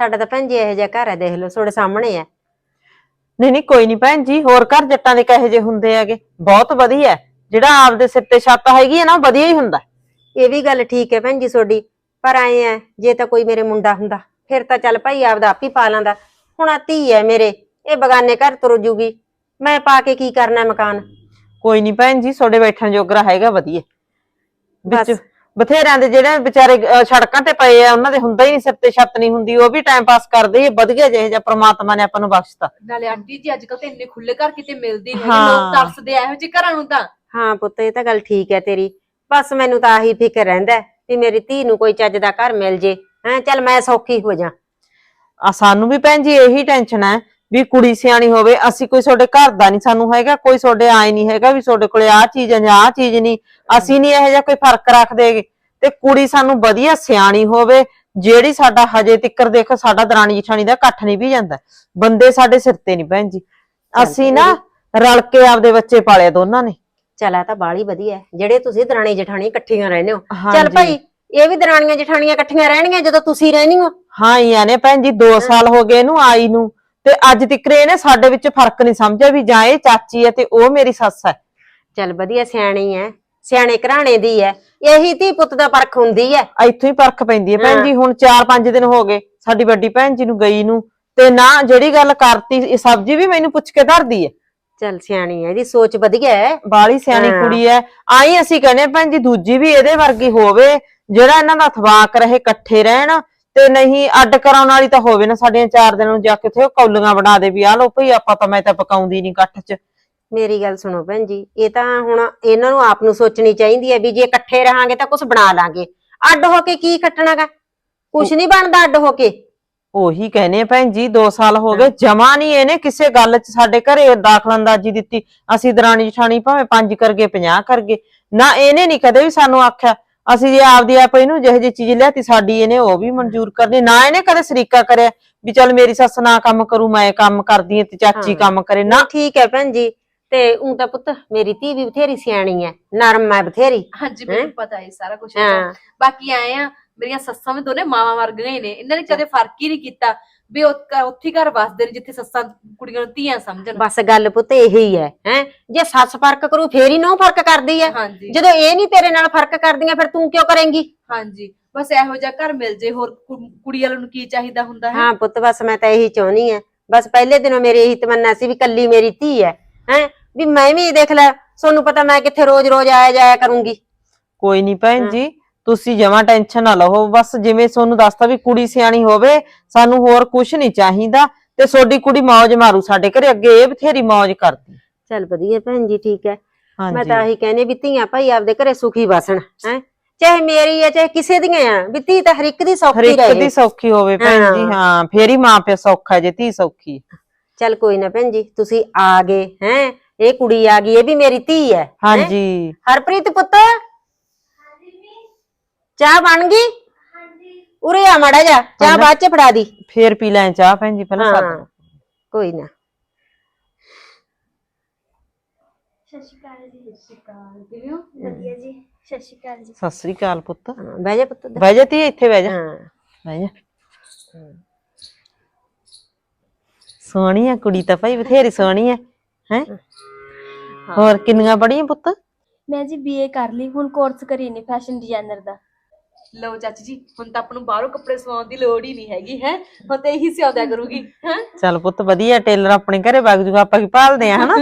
ਸਾਡਾ ਤਾਂ ਭੈਣ ਜੀ ਇਹੋ ਜਿਹਾ ਘਰ ਹੈ ਦੇਖ ਲਓ ਤੁਹਾਡੇ ਸਾਹਮਣੇ ਹੈ। ਨਹੀਂ ਨਹੀਂ ਕੋਈ ਨਹੀਂ ਭੈਣ ਜੀ ਹੋਰ ਘਰ ਜੱਟਾਂ ਦੇ ਕਹੇ ਜੇ ਹੁੰਦੇ ਹੈਗੇ? ਬਹੁਤ ਵਧੀਆ ਹੈ। ਜਿਹੜਾ ਆਪਦੇ ਸਿਰ ਤੇ ਛੱਤ ਹੈਗੀ ਹੈ ਨਾ ਉਹ ਵਧੀਆ ਹੀ ਹੁੰਦਾ ਇਹ ਵੀ ਗੱਲ ਠੀਕ ਹੈ ਭੈਣ ਜੀ ਤੁਹਾਡੀ ਪਰ ਆਏ ਆ ਜੇ ਤਾਂ ਕੋਈ ਮੇਰੇ ਮੁੰਡਾ ਹੁੰਦਾ ਫਿਰ ਤਾਂ ਚੱਲ ਭਾਈ ਆਪਦਾ ਆਪ ਹੀ ਪਾ ਲਾਂਦਾ। ਹੁਣ ਆ ਧੀ ਹੈ ਮੇਰੇ ਇਹ ਬਗਾਨੇ ਘਰ ਤੁਰ ਜੂਗੀ। ਮੈਂ ਪਾ ਕੇ ਕੀ ਕਰਨਾ ਮਕਾਨ? ਕੋਈ ਨਹੀਂ ਭੈਣ ਜੀ ਤੁਹਾਡੇ ਬੈਠਣ ਜੋਗਰਾ ਹੈਗਾ ਵਧੀਆ। ਵਿੱਚ ਬਸ। ਬਥੇਰਿਆਂ ਦੇ ਜਿਹੜੇ ਵਿਚਾਰੇ ਅਹ, ਸੜਕਾਂ ਤੇ ਪਏ ਆ ਉਹਨਾਂ ਦੇ ਹੁੰਦਾ ਹੀ ਨਹੀਂ ਸਿਰ ਤੇ ਛੱਤ ਨਹੀਂ ਹੁੰਦੀ ਉਹ ਵੀ ਟਾਈਮ ਪਾਸ ਕਰਦੇ ਆ ਵਧੀਆ ਜਿਹੇ ਜਿਹਾ ਪ੍ਰਮਾਤਮਾ ਨੇ ਆਪਾਂ ਨੂੰ ਬਖਸ਼ਤਾ। ਨਾਲੇ ਆਂਟੀ ਜੀ ਅੱਜ ਕੱਲ ਤੇ ਇੰਨੇ ਖੁੱਲੇ ਘਰ ਕਿਤੇ ਮਿਲਦੇ ਨਹੀਂ ਹਾਂ। ਲੋਕ ਤਰਸਦੇ ਆ ਇਹੋ ਜਿਹੇ ਘਰਾਂ ਨੂੰ ਤਾਂ। ਹਾਂ ਪੁੱਤ ਇਹ ਤਾਂ ਗੱਲ ਠੀਕ ਹੈ ਤੇਰੀ। ਬਸ ਮੈਨੂੰ ਤਾਂ ਆਹੀ ਫਿਕਰ ਰਹਿੰਦਾ ਹੈ ਵੀ ਮੇਰੀ ਧੀ ਨੂੰ ਕੋਈ ਚੱਜ ਦਾ ਘਰ ਮਿਲ ਜੇ। ਹੈਂ ਚੱਲ ਮੈਂ ਸੌਖੀ ਹੋ ਜਾ। ਆ ਸਾਨੂੰ ਵੀ ਭੈਣ ਜੀ ਇਹੀ ਟੈਨਸ਼ਨ ਹੈ ਵੀ ਕੁੜੀ ਸਿਆਣੀ ਹੋਵੇ ਅਸੀਂ ਕੋਈ ਤੁਹਾਡੇ ਘਰ ਦਾ ਨਹੀਂ ਸਾਨੂੰ ਹੈਗਾ ਕੋਈ ਤੁਹਾਡੇ ਆਏ ਨਹੀਂ ਹੈਗਾ ਵੀ ਤੁਹਾਡੇ ਕੋਲੇ ਆਹ ਚੀਜ਼ ਹੈ ਜਾਂ ਆਹ ਚੀਜ਼ ਨਹੀਂ। ਅਸੀਂ ਨਹੀਂ ਇਹੋ ਜਿਹਾ ਕੋਈ ਫ਼ਰਕ ਰੱਖਦੇ ਤੇ ਕੁੜੀ ਸਾਨੂੰ ਵਧੀਆ ਸਿਆਣੀ ਹੋਵੇ ਜਿਹੜੀ ਸਾਡਾ ਹਜੇ ਤਿੱਕਰ ਦੇਖੋ ਸਾਡਾ ਦਰਾਣੀ ਜਠਾਣੀ ਦਾ ਇਕੱਠ ਨਹੀਂ ਵੀ ਜਾਂਦਾ। ਬੰਦੇ ਸਾਡੇ ਸਿਰ ਤੇ ਨਹੀਂ ਭੈਣ ਜੀ। ਅਸੀਂ ਨਾ ਰਲ ਕੇ ਆਪਦੇ ਬੱਚੇ ਪਾਲੇ ਦੋਨਾਂ ਨੇ। ਚੱਲ ਆ ਤਾਂ ਬਾਲੀ ਵਧੀਆ ਹੈ। ਜਿਹੜੇ ਤੁਸੀਂ ਦਰਾਣੀ ਜਠਾਣੀ ਇਕੱਠੀਆਂ ਰਹਿੰਦੇ ਹੋ। ਚੱਲ ਹਾਂਜੀ। ਭਾਈ ਇਹ ਵੀ ਦਰਾਣੀਆਂ ਜਠਾਣੀਆਂ ਇਕੱਠੀਆਂ ਰਹਿਣਗੀਆਂ ਜਦੋਂ ਤੁਸੀਂ ਰਹਿਣੀ ਹੋ। ਹਾਂ ਹੀ ਆ ਨੇ ਭੈਣ ਜੀ 2 ਸਾਲ ਹੋ ਗਏ ਇਹਨੂੰ ਆਈ ਨੂੰ। ਤੇ ਅੱਜ ਤਿੱਕਰ ਇਹਨੇ ਸਾਡੇ ਵਿੱਚ ਫ਼ਰਕ ਨਹੀਂ ਸਮਝਿਆ ਵੀ ਜਾਂ ਇਹ ਚਾਚੀ ਹੈ ਤੇ ਉਹ ਮੇਰੀ ਸੱਸ ਹੈ। ਚੱਲ ਵਧੀਆ ਸਿਆਣੀ ਹੈ ਸਿਆਣੇ ਘਰਾਣੇ ਦੀ ਹੈ। ਇਹੀ ਧੀ ਪੁੱਤ ਦਾ ਪਰਖ ਹੁੰਦੀ ਹੈ। ਇੱਥੋਂ ਹੀ ਪਰਖ ਪੈਂਦੀ ਹੈ। ਭੈਣ ਜੀ ਹੁਣ 4-5 ਦਿਨ ਹੋ ਗਏ ਸਾਡੀ ਵੱਡੀ ਭੈਣ ਜੀ ਨੂੰ ਗਈ ਨੂੰ ਤੇ ਨਾ ਜਿਹੜੀ ਗੱਲ ਕਰਤੀ ਇਹ ਸਬਜ਼ੀ ਵੀ ਮੈਨੂੰ ਪੁੱਛ ਕੇ ਧਰਦੀ ਹੈ। ਚੱਲ ਸਿਆਣੀ ਹੈ ਇਹਦੀ ਸੋਚ ਵਧੀਆ ਹੈ। ਬਾਲੀ ਸਿਆਣੀ ਹਾਂ। ਕੁੜੀ ਹੈ। ਆਈ ਅਸੀਂ ਕਹਿੰਦੇ ਭੈਣ ਜੀ ਦੂਜੀ ਵੀ ਇਹਦੇ ਵਰਗੀ ਹੋਵੇ ਜਿਹੜਾ ਇਹਨਾਂ ਦਾ ਥਵਾਕ ਰਹੇ ਇਕੱਠੇ ਰਹਿਣ ਤੇ ਨਹੀਂ ਅੱਡ ਕਰਾਉਣ ਵਾਲੀ ਤਾਂ ਹੋਵੇ ਨਾ ਸਾਡੀਆਂ ਚਾਰ ਦਿਨਾਂ ਨੂੰ ਜਾ ਕੇ ਉੱਥੇ ਉਹ ਕੌਲੀਆਂ ਬਣਾ ਦੇ ਵੀ ਆ ਲੋ ਭਈ ਆਪਾਂ ਤਾਂ ਮੈਂ ਤਾਂ ਪਕਾਉਂਦੀ ਨਹੀਂ ਇਕੱਠ 'ਚ। ਮੇਰੀ ਗੱਲ ਸੁਣੋ ਭੈਣ ਜੀ ਇਹ ਤਾਂ ਹੁਣ ਇਹਨਾਂ ਨੂੰ ਆਪ ਨੂੰ ਸੋਚਣੀ ਚਾਹੀਦੀ ਹੈ ਵੀ ਜੇ ਇਕੱਠੇ ਰਹਾਂਗੇ ਤਾਂ ਕੁਝ ਬਣਾ ਲਾਂਗੇ। ਅੱਡ ਹੋ ਕੇ ਕੀ ਕੱਟਣਾਗਾ ਕੁਝ ਨਹੀਂ ਬਣਦਾ ਅੱਡ ਹੋ ਕੇ। ਉਹੀ ਕਹਿੰਦੇ ਆ ਭੈਣ ਜੀ 2 ਸਾਲ ਹੋ ਗਏ ਜਮਾ ਨਹੀਂ ਇਹਨੇ ਕਿਸੇ ਗੱਲ 'ਚ ਸਾਡੇ ਘਰੇ ਦਾਖਲ ਅੰਦਾਜ਼ੀ ਦਿੱਤੀ। ਅਸੀਂ ਦਰਾਣੀ ਜਠਾਣੀ ਭਾਵੇਂ 5 ਕਰਗੇ 50 ਕਰਗੇ ਨਾ ਇਹਨੇ ਨਹੀਂ ਕਦੇ ਵੀ ਸਾਨੂੰ ਆਖਿਆ ਅਸੀਂ ਜੇ ਆਪਦੀ ਆਪ ਇਹਨੂੰ ਜਿਹੋ ਜਿਹੀ ਚੀਜ਼ ਲਿਆਤੀ ਸਾਡੀ ਇਹਨੇ ਉਹ ਵੀ ਮਨਜ਼ੂਰ ਕਰਨੀ ਨਾ ਇਹਨੇ ਕਦੇ ਸਰੀਕਾ ਕਰਿਆ ਵੀ ਚੱਲ ਮੇਰੀ ਸੱਸ ਨਾ ਕੰਮ ਕਰੂ ਮੈਂ ਕੰਮ ਕਰਦੀ ਹਾਂ ਤੇ ਚਾਚੀ। ਕੰਮ ਕਰੇ। ਨਾ। ਠੀਕ ਹੈ ਭੈਣ ਜੀ ਤੇ ਉਂ ਤਾਂ ਪੁੱਤ ਮੇਰੀ ਧੀ ਵੀ ਬਥੇਰੀ ਸਿਆਣੀ ਹੈ ਨਰਮ ਹੈ ਬਥੇਰੀ। ਹਾਂਜੀ? ਮੈਨੂੰ ਪਤਾ ਹੈ ਸਾਰਾ ਕੁਝ ਹਾਂ ਬਾਕੀ ਆਏ ਆ ਮੇਰੀਆਂ ਸੱਸਾਂ ਵੀ ਦੋਨੇ ਮਾਵਾਂ ਵਰਗੀਆਂ ਹੀ ਨੇ ਇਹਨਾਂ ਨੇ ਕਦੇ ਫ਼ਰਕ ਹੀ ਨਹੀਂ ਕੀਤਾ। ਵੀ ਉਹ ਉੱਥੇ ਹੀ ਘਰ ਵਸਦੇ ਨੇ ਜਿੱਥੇ ਸੱਸਾਂ ਕੁੜੀਆਂ ਨੂੰ ਧੀਆਂ ਸਮਝਣ। ਬਸ ਗੱਲ ਪੁੱਤ ਇਹੀ ਹੈ ਹੈ? ਜੇ ਸੱਸ ਫ਼ਰਕ ਕਰੂ ਫੇਰ ਹੀ ਨੋ ਫ਼ਰਕ ਕਰਦੀ ਹੈ। ਹਾਂਜੀ। ਜਦੋਂ ਇਹ ਨਹੀਂ ਤੇਰੇ ਨਾਲ ਫ਼ਰਕ ਕਰਦੀਆਂ ਫਿਰ ਤੂੰ ਕਿਉਂ ਕਰੇਂਗੀ? ਹਾਂਜੀ। ਬਸ ਇਹੋ ਜਿਹਾ ਘਰ ਮਿਲ ਜੇ ਹੋਰ ਕੁ- ਕੁੜੀ ਵਾਲਿਆਂ ਨੂੰ ਕੀ ਚਾਹੀਦਾ ਹੁੰਦਾ ਹੈ? ਹਾਂ ਪੁੱਤ ਬਸ ਮੈਂ ਤਾਂ ਇਹੀ ਚਾਹੁੰਦੀ ਆ ਬਸ ਪਹਿਲੇ ਦਿਨੋਂ ਮੇਰੀ ਇਹੀ ਤਮੰਨਾ ਸੀ ਵੀ ਕੱਲੀ ਮੇਰੀ ਧੀ ਹੈ ਹੈ? ਵੀ ਮੈਂ ਵੀ ਦੇਖ ਲੈ ਤੁਹਾਨੂੰ ਪਤਾ ਮੈਂ ਕਿੱਥੇ ਰੋਜ਼-ਰੋਜ਼ ਆਇਆ ਜਾਇਆ ਕਰੂੰਗੀ। ਕੋਈ ਨਹੀਂ ਭੈਣ ਹਾਂ। ਜੀ ਤੁਸੀਂ ਜਮਾ ਟੈਨਸ਼ਨ ਨਾ ਲਓ ਬਸ ਜਿਵੇਂ ਤੁਹਾਨੂੰ ਦੱਸਤਾ ਵੀ ਕੁੜੀ ਸਿਆਣੀ ਹੋਵੇ ਸਾਨੂੰ ਹੋਰ ਕੁਝ ਨਹੀਂ ਚਾਹੀਦਾ ਤੇ ਤੁਹਾਡੀ ਕੁੜੀ ਮौज ਮਾਰੂ ਸਾਡੇ ਘਰੇ ਅੱਗੇ ਇਹ ਬਥੇਰੀ ਮौज ਕਰਦੀ। ਚੱਲ ਵਧੀਆ ਭੈਣ ਜੀ ਠੀਕ ਹੈ। ਮੈਂ ਤਾਂ ਇਹੀ ਕਹਿੰਦੀ ਵੀ ਧੀਆਂ ਭਾਈ ਆਪਦੇ ਘਰੇ ਸੁਖੀ ਵਸਣ ਹੈ। ਚਾਹੇ ਮੇਰੀ ਹੈ ਚਾਹੇ ਕਿਸੇ ਦੀਆਂ ਆ ਵੀ ਧੀ ਤਾਂ ਹਰ ਇੱਕ ਦੀ ਹਰ ਸੌਖੀ ਇੱਕ ਰਹੇ। ਦੀ ਸੌਖੀ ਹੋਵੇ ਭੈਣ ਜੀ ਹਾਂ। ਫੇਰ ਹੀ ਮਾਂ ਪਿਓ ਸੌਖਾ ਜੇ ਧੀ ਸੌਖੀ। ਚੱਲ ਕੋਈ ਨਾ ਭੈਣ ਜੀ ਤੁਸੀਂ ਆ ਗਏ ਹੈ। ਇਹ ਕੁੜੀ ਆ ਗਈ ਇਹ ਵੀ ਮੇਰੀ ਧੀ ਹੈਂ? ਹਾਂਜੀ। ਹਰਪ੍ਰੀਤ ਪੁੱਤ। ਚਾਹ ਬਣ ਗਈ? ਉਰੇ ਆ ਮਾੜਾ ਜਾ ਚਾਹ। ਬਾਅਦ ਚ ਫੜਾ ਦੀ। ਫੇਰ ਪੀ ਲੈ ਚਾਹ ਭੈਣ ਜੀ ਪਹਿਲਾਂ ਹਾਂ ਸੱਦ ਕੋਈ ਨਾ। ਸਤਿ ਸ਼੍ਰੀ ਅਕਾਲ ਜੀ। ਸਤਿ ਸ਼੍ਰੀ ਅਕਾਲ ਕਿਵੇਂ ਹੋ? ਵਧੀਆ ਜੀ। ਸਤਿ ਸ਼੍ਰੀ ਅਕਾਲ ਜੀ। ਸਤਿ ਸ੍ਰੀ ਅਕਾਲ ਪੁੱਤ। ਹਾਂ, ਬਹਿ ਜਾ ਪੁੱਤ ਬਹਿ ਜਾ ਤੀ ਇੱਥੇ ਬਹਿ ਜਾ। ਹਾਂ। ਬਹਿ ਜਾ। ਸੋਹਣੀ ਆ ਕੁੜੀ ਤਾਂ ਭਾਈ ਬਥੇਰੀ ਸੋਹਣੀ ਹੈ? ਹੈ। ਹੋਰ ਕਿੰਨੀਆਂ ਪੜੀਆਂ ਪੁੱਤ? ਮੈਂ ਜੀ ਬੀਏ ਕਰ ਲਈ ਹੁਣ ਕੋਰਸ ਕਰੀ ਨੇ ਫੈਸ਼ਨ ਡਿਜ਼ਾਈਨਰ ਦਾ। ਲਓ ਚਾਚੀ ਜੀ ਹੁਣ ਤਾਂ ਆਪਾਂ ਨੂੰ ਬਾਹਰੋਂ ਕੱਪੜੇ ਸਵਾਉਣ ਦੀ ਲੋੜ ਹੀ ਨਹੀਂ ਹੈਗੀ ਹੈ? ਹੁਣ ਤਾਂ ਇਹੀ ਸਿਉਂਦਿਆ ਕਰੂਗੀ ਹੈ? ਚੱਲ ਪੁੱਤ ਵਧੀਆ ਟੇਲਰ ਆਪਣੇ ਘਰੇ ਵਗ ਜੂਗਾ ਆਪਾਂ ਕੀ ਭਾਲਦੇ ਆ ਹਨਾ?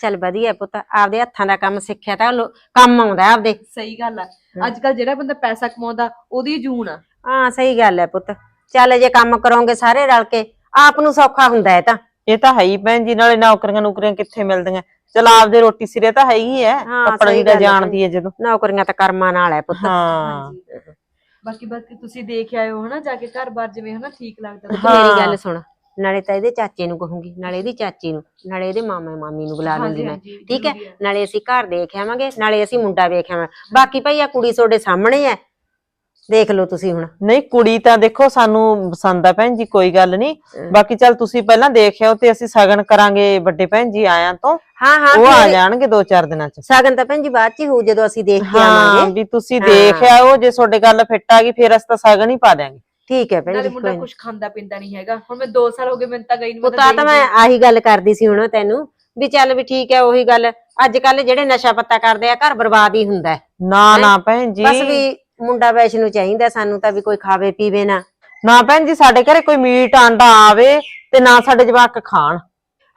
ਚੱਲ ਵਧੀਆ ਪੁੱਤ ਆਪਦੇ ਹੱਥਾਂ ਦਾ ਕੰਮ ਸਿੱਖਿਆ ਤਾਂ ਲੋ- ਕੰਮ ਆਉਂਦਾ ਆਪਦੇ। ਸਹੀ ਗੱਲ ਆ। ਅੱਜ ਕੱਲ ਜਿਹੜਾ ਬੰਦਾ ਪੈਸਾ ਕਮਾਉਂਦਾ ਉਹਦੀ ਜੂਨ ਆ। ਹਾਂ ਸਹੀ ਗੱਲ ਹੈ ਪੁੱਤ। ਚੱਲ ਜੇ ਕੰਮ ਕਰੋਗੇ ਸਾਰੇ ਰਲ ਕੇ ਆਪ ਨੂੰ ਸੌਖਾ ਹੁੰਦਾ ਹੈ ਤਾਂ। ਇਹ ਤਾਂ ਹੈ ਹੀ ਭੈਣ ਜੀ ਨਾਲੇ ਨੌਕਰੀਆਂ ਨੌਕਰੀਆਂ ਕਿੱਥੇ ਮਿਲਦੀਆਂ? ਚਲ ਆਪਦੇ ਰੋਟੀ ਸਿਰੇ ਤਾਂ ਹੈਗੀ ਹੈ ਹਾਂ, ਕੱਪੜਾ ਸਹੀ ਗੱਲ ਹੈ ਜਾਣਦੀ ਹੈ ਜਦੋਂ। ਨੌਕਰੀਆਂ ਤਾਂ ਕਰਮਾਂ ਨਾਲ ਹੈ ਪੁੱਤ। ਹਾਂ। ਹਾਂਜੀ ਬਾਕੀ ਬਾਕੀ ਤੁਸੀਂ ਦੇਖ ਆਇਓ ਹਨਾ ਜਾ ਕੇ ਘਰ-ਬਾਰ ਜਿਵੇਂ ਹਨਾ ਠੀਕ ਲੱਗਦਾ। ਮੇਰੀ ਗੱਲ ਸੁਣ। ਨਾਲੇ ਤਾਂ ਇਹਦੇ ਚਾਚੇ ਨੂੰ ਕਹੂੰਗੀ ਨਾਲੇ ਇਹਦੀ ਚਾਚੀ ਨੂੰ ਨਾਲੇ ਇਹਦੇ ਮਾਮਾ ਮਾਮੀ ਨੂੰ ਬੁਲਾ ਲੂੰਗੀ ਮੈਂ। ਹਾਂਜੀ, ਠੀਕ ਹੈ ਜ਼ਰੂਰੀ। ਹੈ। ਨਾਲੇ ਅਸੀਂ ਘਰ ਦੇਖ ਆਵਾਂਗੇ ਨਾਲੇ ਅਸੀਂ ਮੁੰਡਾ ਵੇਖ ਆਵਾਂਗੇ ਬਾਕੀ ਭਾਈ ਆ ਕੁੜੀ ਤੁਹਾਡੇ ਸਾਹਮਣੇ ਹੈ ਦੇਖ ਲਓ ਤੁਸੀਂ ਹੁਣ। ਨਹੀਂ ਕੁੜੀ ਤਾਂ ਦੇਖੋ ਸਾਨੂੰ ਪਸੰਦ ਆ ਭੈਣ ਜੀ ਕੋਈ ਗੱਲ ਨਹੀਂ। ਬਾਕੀ ਚੱਲ ਤੁਸੀਂ ਪਹਿਲਾਂ ਦੇਖਿਓ ਤੇ ਅਸੀਂ ਸਗਨ ਕਰਾਂਗੇ ਵੱਡੇ ਭੈਣ ਜੀ ਆਇਆਂ ਤੋਂ। ਹਾਂ ਹਾਂ ਉਹ ਆ ਫਿਰ- ਜਾਣਗੇ ਦੋ ਚਾਰ ਦਿਨਾਂ ਚ। ਸ਼ਗਨ ਤਾਂ ਭੈਣ ਜੀ ਬਾਅਦ ਚ ਹੀ ਹੋਊ ਜਦੋਂ ਅਸੀਂ ਦੇਖ ਕੇ ਹਾਂ ਆਵਾਂਗੇ ਵੀ ਤੁਸੀਂ। ਦੇਖ ਆਓ ਜੇ ਤੁਹਾਡੇ ਗੱਲ ਫਿੱਟ ਆ ਗਈ ਫਿਰ ਅਸੀਂ ਤਾਂ ਸਗਨ ਹੀ ਪਾ ਦਿਆਂਗੇ। ਠੀਕ ਹੈ ਭੈਣ ਨਾਲੇ ਜੀ ਮੁੰਡਾ ਕੋਈ। ਕੁਝ ਖਾਂਦਾ ਪੀਂਦਾ ਨਹੀਂ ਹੈਗਾ। ਹੁਣ ਮੈਂ 2 ਸਾਲ ਹੋ ਗਏ ਮੈਨੂੰ ਤਾਂ ਗਈ ਨੂੰ ਪੁੱਤ ਆ ਤਾਂ ਮੈਂ ਆਹੀ ਗੱਲ ਕਰਦੀ ਸੀ ਹੁਣ ਤੈਨੂੰ ਵੀ ਚੱਲ ਵੀ ਠੀਕ ਹੈ ਉਹੀ ਗੱਲ। ਅੱਜ ਕੱਲ ਜਿਹੜੇ ਨਸ਼ਾ ਪੱਤਾ ਕਰਦੇ ਆ ਘਰ ਬਰਬਾਦ ਹੀ ਹੁੰਦਾ ਹੈ। ਨਾ ਨਾ ਭੈਣ ਜੀ। ਬਸ ਵੀ ਮੁੰਡਾ ਵੈਸ਼ ਨੂੰ ਚਾਹੀਦਾ ਸਾਨੂੰ ਤਾਂ ਵੀ ਕੋਈ ਖਾਵੇ ਪੀਵੇ ਨਾ। ਨਾ ਭੈਣ ਜੀ ਸਾਡੇ ਘਰੇ ਕੋਈ ਮੀਟ ਆਂਡਾ ਆਵੇ ਤੇ ਨਾ ਸਾਡੇ ਜਵਾਕ ਖਾਣ।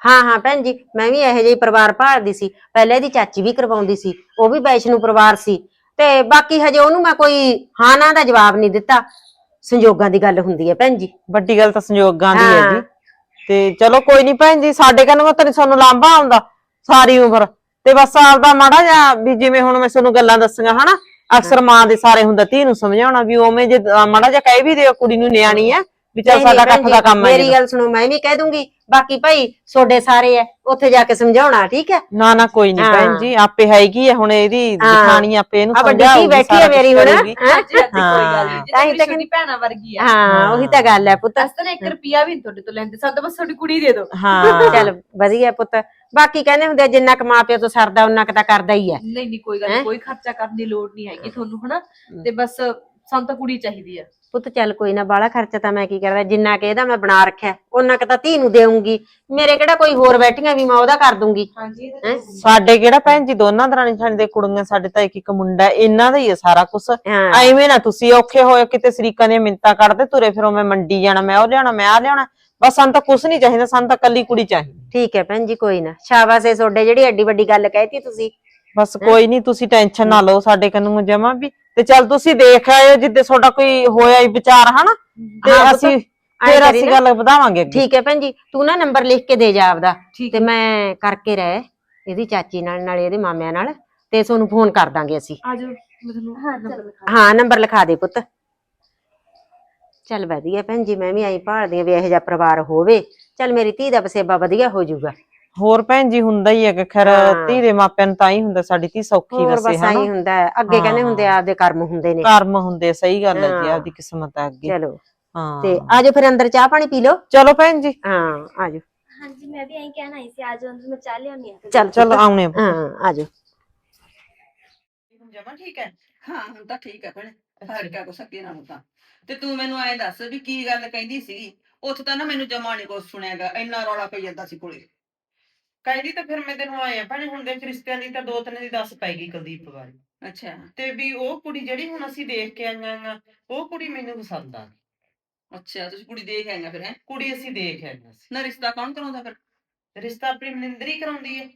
ਹਾਂ ਹਾਂ ਭੈਣ ਜੀ ਮੈਂ ਵੀ ਇਹੋ ਜਿਹੀ ਪਰਿਵਾਰ ਭਾਲਦੀ ਸੀ। ਪਹਿਲੇ ਇਹਦੀ ਚਾਚੀ ਵੀ ਕਰਵਾਉਂਦੀ ਸੀ ਉਹ ਵੀ ਵੈਸ਼ਨੂ ਪਰਿਵਾਰ ਸੀ। ਤੇ ਬਾਕੀ ਹਜੇ ਉਹਨੂੰ ਮੈਂ ਕੋਈ ਹਾਂ ਨਾ ਦਾ ਜਵਾਬ ਨਹੀਂ ਦਿੱਤਾ। ਸੰਜੋਗਾਂ ਦੀ ਗੱਲ ਹੁੰਦੀ ਹੈ ਭੈਣ ਜੀ। ਵੱਡੀ ਗੱਲ ਤਾਂ ਸੰਯੋਗਾਂ ਦੀ ਹੈ। ਜੀ। ਤੇ ਚਲੋ ਕੋਈ ਨਹੀਂ ਭੈਣ ਜੀ ਸਾਡੇ ਕੰਨੋਂ ਤਾਂ ਨੀ ਤੁਹਾਨੂੰ ਲਾਂਭਾ ਆਉਂਦਾ। ਸਾਰੀ ਉਮਰ। ਤੇ ਬਸ ਆਪਦਾ ਮਾੜਾ ਜਿਹਾ ਵੀ ਜਿਵੇਂ ਹੁਣ ਮੈਂ ਤੁਹਾਨੂੰ ਗੱਲਾਂ ਦੱਸੀਆਂ ਹਨਾ? ਅਕਸਰ ਮਾਂ ਦੇ ਸਾਰੇ ਹੁੰਦਾ ਧੀ ਨੂੰ ਸਮਝਾਉਣਾ ਵੀ ਉਵੇਂ ਜੇ ਮਾੜਾ ਜਿਹਾ ਕਹਿ ਵੀ ਦਿਓ ਕੁੜੀ ਨੂੰ ਨਿਆਣੀ ਹੈ ਵੀ ਚੱਲ ਨਹੀਂ, ਸਾਡਾ ਨਹੀਂ ਕੱਖ ਦਾ ਭੈਣ ਕੰਮ ਹੈ ਮੇਰੀ ਜਦੋਂ। ਗੱਲ ਸੁਣੋ ਮੈਂ ਵੀ ਕਹਿ ਦੂੰਗੀ ਬਾਕੀ ਭਾਈ ਤੁਹਾਡੇ ਸਾਰੇ ਐ ਉੱਥੇ ਜਾ ਕੇ ਸਮਝਾਉਣਾ ਠੀਕ ਹੈ ਨਾ ਨਾ ਕੋਈ ਨਹੀਂ। ਭੈਣ ਜੀ ਆਪੇ ਹੈਗੀ ਹੈ ਹੁਣ ਇਹਦੀ। ਦਿਖਾਣੀ ਆਪੇ ਇਹਨੂੰ ਆ ਵੱਡੀ ਬੈਠੀ ਕੁਛ ਮੇਰੀ ਹੁਣ। ਹੈਂ? ਹਾਂਜੀ ਹਾਂਜੀ ਕੋਈ ਗੱਲ ਨਹੀਂ ਤਾਂ ਹੀ ਜਿੱਦਾਂ ਤਾਂ ਛੋਟੀ ਭੈਣਾਂ ਵਰਗੀ ਆ ਹਾਂ ਉਹੀ ਤਾਂ ਗੱਲ ਹੈ ਪੁੱਤ ਅਸ ਤਾਂ ਨਾ 1 ਰੁਪਿਆ ਵੀ ਨੀ ਤੁਹਾਡੇ ਤੋਂ ਲੈਂਦੇ ਸਾਨੂੰ ਤਾਂ ਬਸ ਤੁਹਾਡੀ ਕੁੜੀ ਦੇ ਦਿਓ ਹਾਂ ਚੱਲ ਵਧੀਆ ਪੁੱਤ ਬਾਕੀ ਕਹਿੰਦੇ ਹੁੰਦੇ ਆ, ਜਿੰਨਾ ਕੁ ਮਾਂ ਪਿਓ ਤੋਂ ਸਰਦਾ ਉਹਨਾਂ ਕੁ ਤਾਂ ਕਰਦਾ ਹੀ ਹੈ। ਨਹੀਂ ਨਹੀਂ ਕੋਈ ਗੱਲ ਨੀ, ਹੈਂ? ਕੋਈ ਖਰਚਾ ਕਰਨ ਦੀ ਲੋੜ ਨਹੀਂ ਹੈਗੀ ਤੁਹਾਨੂੰ ਹਨਾ? ਤੇ ਬਸ ਸਾਨੂੰ ਤਾਂ ਕੁੜੀ ਚਾਹੀਦੀ ਆ। ਪੁੱਤ ਚੱਲ ਕੋਈ ਨਾ ਬਾਹਲਾ ਖਰਚਾ ਤਾਂ ਮੈਂ ਕੀ ਕਰਦਾ ਜਿੰਨਾ ਕਿ ਇਹਦਾ ਮੈਂ ਬਣਾ ਰੱਖਿਆ ਉਹਨਾਂ ਕੁ ਤਾਂ ਧੀ ਨੂੰ ਦੇਵਾਂਗੀ ਮੇਰੇ ਕਿਹੜਾ ਕੋਈ ਹੋਰ ਬੈਠੀਆਂ ਵੀ ਮੈਂ ਉਹਦਾ ਕਰ ਦੂੰਗੀ। ਹਾਂਜੀ ਹੈਂ? ਸਾਡੇ ਕਿਹੜਾ ਭੈਣ ਜੀ ਦੋਨਾਂ ਦਰਾਣੀ ਛਾਣੀ ਦੇ ਕੁੜੀਆਂ ਸਾਡੇ ਤਾਂ ਇੱਕ ਇੱਕ ਮੁੰਡਾ ਹੈ, ਇਹਨਾਂ ਦਾ ਹੀ ਹੈ ਸਾਰਾ ਕੁਝ ਹਾਂ। ਐਵੇਂ ਨਾ ਤੁਸੀਂ ਔਖੇ ਹੋਏ ਕਿਤੇ ਸਰੀਕਾਂ ਦੀਆਂ ਮਿੰਤਾਂ ਕੱਢਦੇ ਤੁਰੇ ਫਿਰੋ ਮੈਂ ਮੰਡੀ ਜਾਣਾ ਮੈਂ ਉਹ ਲਿਆਉਣਾ ਮੈਂ ਆ ਲਿਆਉਣਾ। ਬਸ ਸਾਨੂੰ ਤਾਂ ਕੁਝ ਨਹੀਂ ਚਾਹੀਦਾ ਸਾਨੂੰ ਤਾਂ ਕੱਲੀ ਕੁੜੀ ਚਾਹੀਦੀ। ਠੀਕ ਹੈ ਭੈਣ ਜੀ ਕੋਈ ਨਾ। ਸ਼ਾਬਾਸ਼ ਏ ਤੁਹਾਡੇ ਜਿਹੜੀ ਐਡੀ ਵੱਡੀ ਗੱਲ ਕਹਿਤੀ ਤੁਸੀਂ। ਬਸ ਕੋਈ ਨਹੀਂ ਤੁਸੀਂ ਟੈਨਸ਼ਨ ਨਾ ਲਓ ਸਾਡੇ ਕੰਨੋਂ ਜਮਾ ਵੀ। ਤੇ ਚੱਲ ਤੁਸੀਂ ਦੇਖ ਆਇਓ ਜਿੱਦੇ ਤੁਹਾਡਾ ਕੋਈ ਹੋਇਆ ਹੀ ਵਿਚਾਰ ਹਨਾ? ਤੇ ਹਾਂ ਪੁੱਤ, ਅਸੀਂ ਐਂ ਫਿਰ ਕਰੀ ਅਸੀਂ ਨਾ। ਗੱਲ ਵਧਾਵਾਂਗੇ ਅੱਗੇ। ਠੀਕ ਹੈ ਭੈਣ ਜੀ ਤੂੰ ਨਾ ਨੰਬਰ ਲਿਖ ਕੇ ਦੇ ਜਾ ਆਪਦਾ। ਤੇ ਮੈਂ ਕਰਕੇ ਰਹਿ ਇਹਦੀ ਚਾਚੀ ਨਾਲ ਨਾਲੇ ਇਹਦੇ ਮਾਮਿਆਂ ਨਾਲ। ਤੇ ਤੁਹਾਨੂੰ ਫੋਨ ਕਰ ਦਾਂਗੇ ਅਸੀਂ। ਮੈਂ ਤੁਹਾਨੂੰ। ਲਿਖਾ ਹਾਂ ਨੰਬਰ ਲਿਖਾ ਦੇ ਪੁੱਤ। ਚੱਲ ਵਧੀਆ ਭੈਣ ਜੀ ਮੈਂ ਵੀ ਆਈ ਭਾਲਦੀ ਆ ਵੀ ਇਹੋ ਜਿਹਾ ਪਰਿਵਾਰ ਹੋਵੇ। ਚੱਲ ਮੇਰੀ ਧੀ ਦਾ ਵਸੇਬਾ ਵਧੀਆ ਹੋ ਜਾਊਗਾ। ਹੋਰ ਭੈਣ ਜੀ ਹੁੰਦਾ ਹੀ ਹੈ ਕਿ ਖੈਰ ਹਾਂ। ਧੀ ਦੇ ਮਾਪਿਆਂ ਨੂੰ ਤਾਂ ਹੀ ਹੁੰਦਾ ਸਾਡੀ ਧੀ ਸੌਖੀ ਹੋਰ ਵਸੇ ਬਸ ਆਈ ਹਨਾ ਹੁੰਦਾ ਹੈ। ਅੱਗੇ ਕਹਿੰਦੇ ਹੁੰਦੇ ਆ, ਆਪਦੇ ਕਰਮ ਹੁੰਦੇ ਨੇ। ਕਰਮ ਹੁੰਦੇ ਸਹੀ ਗੱਲ ਹੈ ਜੀ ਹਾਂ। ਆਪਦੀ ਕਿਸਮਤ ਹੈ ਅੱਗੇ। ਚਲੋ। ਹਾਂ। ਤੇ ਆਜੋ ਫਿਰ ਅੰਦਰ ਚਾਹ ਪਾਣੀ ਪੀ ਲਓ। ਚਲੋ ਭੈਣ ਜੀ। ਹਾਂ ਆਜੋ। ਹਾਂਜੀ ਮੈਂ ਵੀ ਐਂ ਕਹਿਣਾ ਸੀ ਅੱਜ ਅੰਦਰ ਮੈਂ ਚਾਹ ਲਿਆਉਣੀ ਆ ਚੱਲ। ਆਉਣੇ ਆ। ਹਾਂ ਆਜੋ। ਹੁਣ ਜਮਾ ਠੀਕ ਹੈ? ਹਾਂ ਹੁਣ ਤਾਂ ਠੀਕ ਹੈ ਭੈਣੇ। ਫ਼ਰਕ ਕੁਛ ਅੱਗੇ ਨਾਲੋਂ ਤਾਂ ਤੇ ਤੂੰ ਮੈਨੂੰ ਐਂ ਦੱਸ ਵੀ ਕੀ ਗੱਲ ਕਹਿੰਦੀ ਸੀਗੀ ਉੱਥੇ ਤਾਂ ਨਾ ਮੈਨੂੰ ਜਮਾ ਨਹੀਂ ਕੁਛ ਸੁਣਿਆਗਾ ਇੰਨਾ ਰੌਲਾ ਪਈ ਜਾਂਦਾ ਸੀ ਕੋਲੇ। ਕਹਿੰਦੀ ਤਾਂ ਫਿਰ ਮੈਂ ਤੈਨੂੰ ਆਇਆ ਭੈਣੇ ਹੁਣ ਦੇ ਰਿਸ਼ਤਿਆਂ ਦੀ ਤਾਂ ਦੋ ਤਿੰਨ ਦੀ ਦੱਸ ਪੈ ਗਈ ਕੁਲਦੀਪ ਬਾਰੇ। ਅੱਛਾ। ਤੇ ਵੀ ਉਹ ਕੁੜੀ ਜਿਹੜੀ ਹੁਣ ਅਸੀਂ ਦੇਖ ਕੇ ਆਈਆਂ ਆਂ ਉਹ ਕੁੜੀ ਮੈਨੂੰ ਪਸੰਦ ਆ ਅੱਛਾ ਤੁਸੀਂ ਕੁੜੀ ਦੇਖ ਆਈਆਂ ਫਿਰ ਹੈ? ਕੁੜੀ ਅਸੀਂ ਦੇਖ ਆਈਆਂ ਸੀ। ਨਾ ਰਿਸ਼ਤਾ ਕੌਣ ਕਰਾਉਂਦਾ ਫਿਰ? ਰਿਸ਼ਤਾ ਆਪਣੀ ਮਨਿੰਦਰ ਕਰਾਉਂਦੀ ਹੈ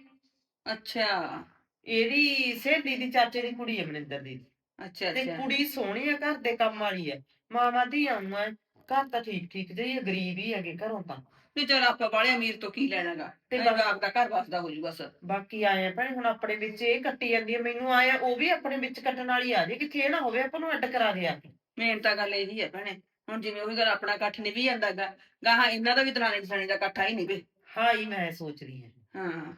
ਅੱਛਾ। ਇਹਦੀ ਸਹੇਲੀ ਦੀ ਚਾਚੇ ਦੀ ਕੁੜੀ ਹੈ ਮਨਿੰਦਰ ਦੀ। ਅੱਛਾ ਤੇ ਅੱਛਾ। ਕੁੜੀ ਸੋਹਣੀ ਹੈ ਘਰ ਦੇ ਕੰਮ ਵਾਲੀ ਹੈ ਮਾਮਾ ਧੀਆਂ ਨੂੰ ਹੈ ਘਰ ਤਾਂ ਠੀਕ ਠੀਕ ਜਿਹੀ ਗਰੀਬ ਹੀ ਹੈਗੇ ਘਰੋਂ ਤਾਂ। ਤੇ ਚਲ ਆਪਾਂ ਬਾਲੇ ਅਮੀਰ ਤੋਂ ਕੀ ਲੈਣਾਗਾ? ਤੇ ਤੇ ਬਸ- ਆਪ ਦਾ ਘਰ ਵਸਦਾ ਹੋ ਜੂ ਬਸ। ਬਾਕੀ ਆਏ ਆ ਭੈਣੇ ਹੁਣ ਆਪਣੇ ਵਿੱਚ ਇਹ ਕੱਟੀ ਜਾਂਦੀ ਹੈ ਮੈਨੂੰ ਆਇਆ ਉਹ ਵੀ ਆਪਣੇ ਵਿੱਚ ਕੱਟਣ ਵਾਲੀ ਆ ਜੇ ਕਿਥੇ ਇਹ ਨਾ ਹੋਵੇ ਆਪਾਂ ਨੂੰ ਅੱਡ ਕਰਾ ਦੇ ਆ ਕੇ। ਮੇਨ ਤਾਂ ਗੱਲ ਇਹੀ ਹੈ ਭੈਣੇ ਹੁਣ ਜਿਵੇਂ ਉਹੀ ਗੱਲ ਆਪਣਾ ਇਕੱਠ ਨਿਭੀ ਜਾਂਦਾਗਾ ਗਾਹਾਂ ਇਹਨਾਂ ਦਾ ਵੀ ਦਰਾਣੀ ਜਠਾਣੀ ਦਾ ਇਕੱਠਾ ਹੀ ਨਿਭੇ ਹਾਂ ਹੀ ਮੈਂ ਸੋਚਦੀ ਹਾਂ। ਹਾਂ।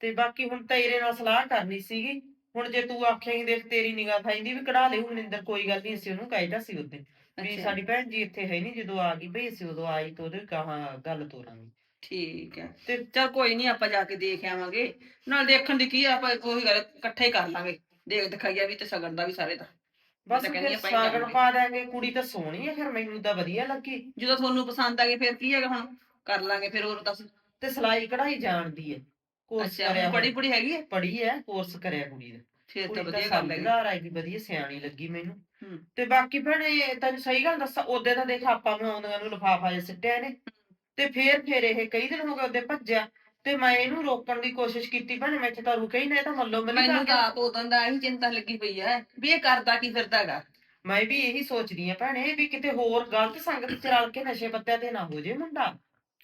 ਤੇ ਬਾਕੀ ਹੁਣ ਤੇਰੇ ਨਾਲ ਸਲਾਹ ਕਰਨੀ ਸੀਗੀ ਹੁਣ ਜੇ ਤੂੰ ਆਖਿਆ ਹੀ ਦੇਖ ਤੇਰੀ ਨਿਗਾਹ ਫਾਈਂਦੀ ਵੀ ਕਢਾ ਲੈ ਮਨਿੰਦਰ ਕੋਈ ਗੱਲ ਨਹੀਂ ਅਸੀਂ ਉਹਨੂੰ ਕਹਿਦਾ ਸੀ ਉਹਦੇ ਵੀ। ਸਾਡੀ ਭੈਣ ਜੀ ਇੱਥੇ ਹੈ ਨਹੀਂ ਜਦੋਂ ਆ ਗਈ ਭਈ ਅਸੀਂ ਉਦੋਂ ਆਈ ਤਾਂ ਉਹਦੇ ਕਹਾ ਗੱਲ ਤੋਰਾਂਗੇ। ਠੀਕ ਹੈ। ਤੇ ਚਲ ਕੋਈ ਨਹੀਂ ਆਪਾਂ ਜਾ ਕੇ ਦੇਖ ਆਵਾਂਗੇ। ਨਾਲ ਦੇਖਣ ਦੀ ਕੀ ਆ, ਆਪਾਂ ਉਹੀ ਗੱਲ ਇਕੱਠੇ ਹੀ ਕਰ ਲਾਂਗੇ। ਦੇਖ ਦਿਖਾਈਆ ਵੀ ਤੇ ਸਗਨ ਦਾ ਵੀ ਸਾਰੇ ਦਾ। ਬਸ ਫਿਰ ਜਾਵਾਂਗੇ। ਪਾ ਦਾਂਗੇ ਕੁੜੀ ਤਾਂ ਸੋਹਣੀ ਹੈ ਫਿਰ ਮੈਨੂੰ ਤਾਂ ਵਧੀਆ ਲੱਗੀ। ਜਦੋਂ ਤੁਹਾਨੂੰ ਪਸੰਦ ਆ ਗਏ ਫਿਰ ਕੀ ਹੈਗਾ ਹੁਣ? ਕਰ ਲਾਂਗੇ ਫਿਰ ਹੋਰ ਦੱਸ। ਤੇ ਸਲਾਈ ਕਢਾਈ ਜਾਣਦੀ ਹੈ ਕੋਰਸ ਅੱਛਾ ਕਰਿਆ ਬੜੀ ਬੜੀ ਹੈਗੀ ਹੈ? ਪੜੀ ਹੈ ਕੋਰਸ ਕਰਿਆ ਕੁੜੀ ਦਾ। ਫਿਰ ਤਾਂ ਵਧੀਆ ਗੱਲ ਹੈ ਸਮਝਦਾਰ ਆਏਗੀ ਵਧੀਆ ਸਿਆਣੀ ਲੱਗੀ ਮੈਨੂੰ। ਹੂੰ। ਤੇ ਬਾਕੀ ਭੈਣੇ ਤੈਨੂੰ ਸਹੀ ਗੱਲ ਦੱਸਾਂ ਉਹਦੇ ਤਾਂ ਦੇਖ ਆਪਾਂ ਨੂੰ ਆਉਂਦੀਆਂ ਨੂੰ ਲਿਫਾਫਾ ਜਿਹਾ ਸਿੱਟਿਆ ਨੇ। ਤੇ ਫੇਰ ਫੇਰ ਇਹ ਕਈ ਦਿਨ ਹੋ ਗਏ ਉਹਦੇ ਭੱਜਿਆ। ਤੇ ਮੈਂ ਇਹਨੂੰ ਰੋਕਣ ਦੀ ਕੋਸ਼ਿਸ਼ ਕੀਤੀ ਭੈਣੇ ਮੈਂ ਇੱਥੇ ਤਾਂ ਰੁਕੇ ਹੀ ਨਾ ਇਹ ਤਾਂ ਮੱਲੋ ਮੱਲੀ ਮੈਨੂੰ ਤਾਂ ਆਪ ਉਦੋਂ ਦਾ ਇਹੀ ਚਿੰਤਾ ਲੱਗੀ ਪਈ ਹੈ ਵੀ ਇਹ ਕਰਦਾ ਕੀ ਫਿਰਦਾ ਹੈਗਾ ਮੈਂ ਵੀ ਇਹੀ ਸੋਚਦੀ ਆ ਭੈਣੇ ਵੀ ਕਿਤੇ ਹੋਰ ਗਲਤ ਸੰਗਤ ਚ ਰਲ ਕੇ ਨਸ਼ੇ ਪੱਤਿਆਂ ਤੇ ਨਾ ਹੋ ਜੇ ਮੁੰਡਾ।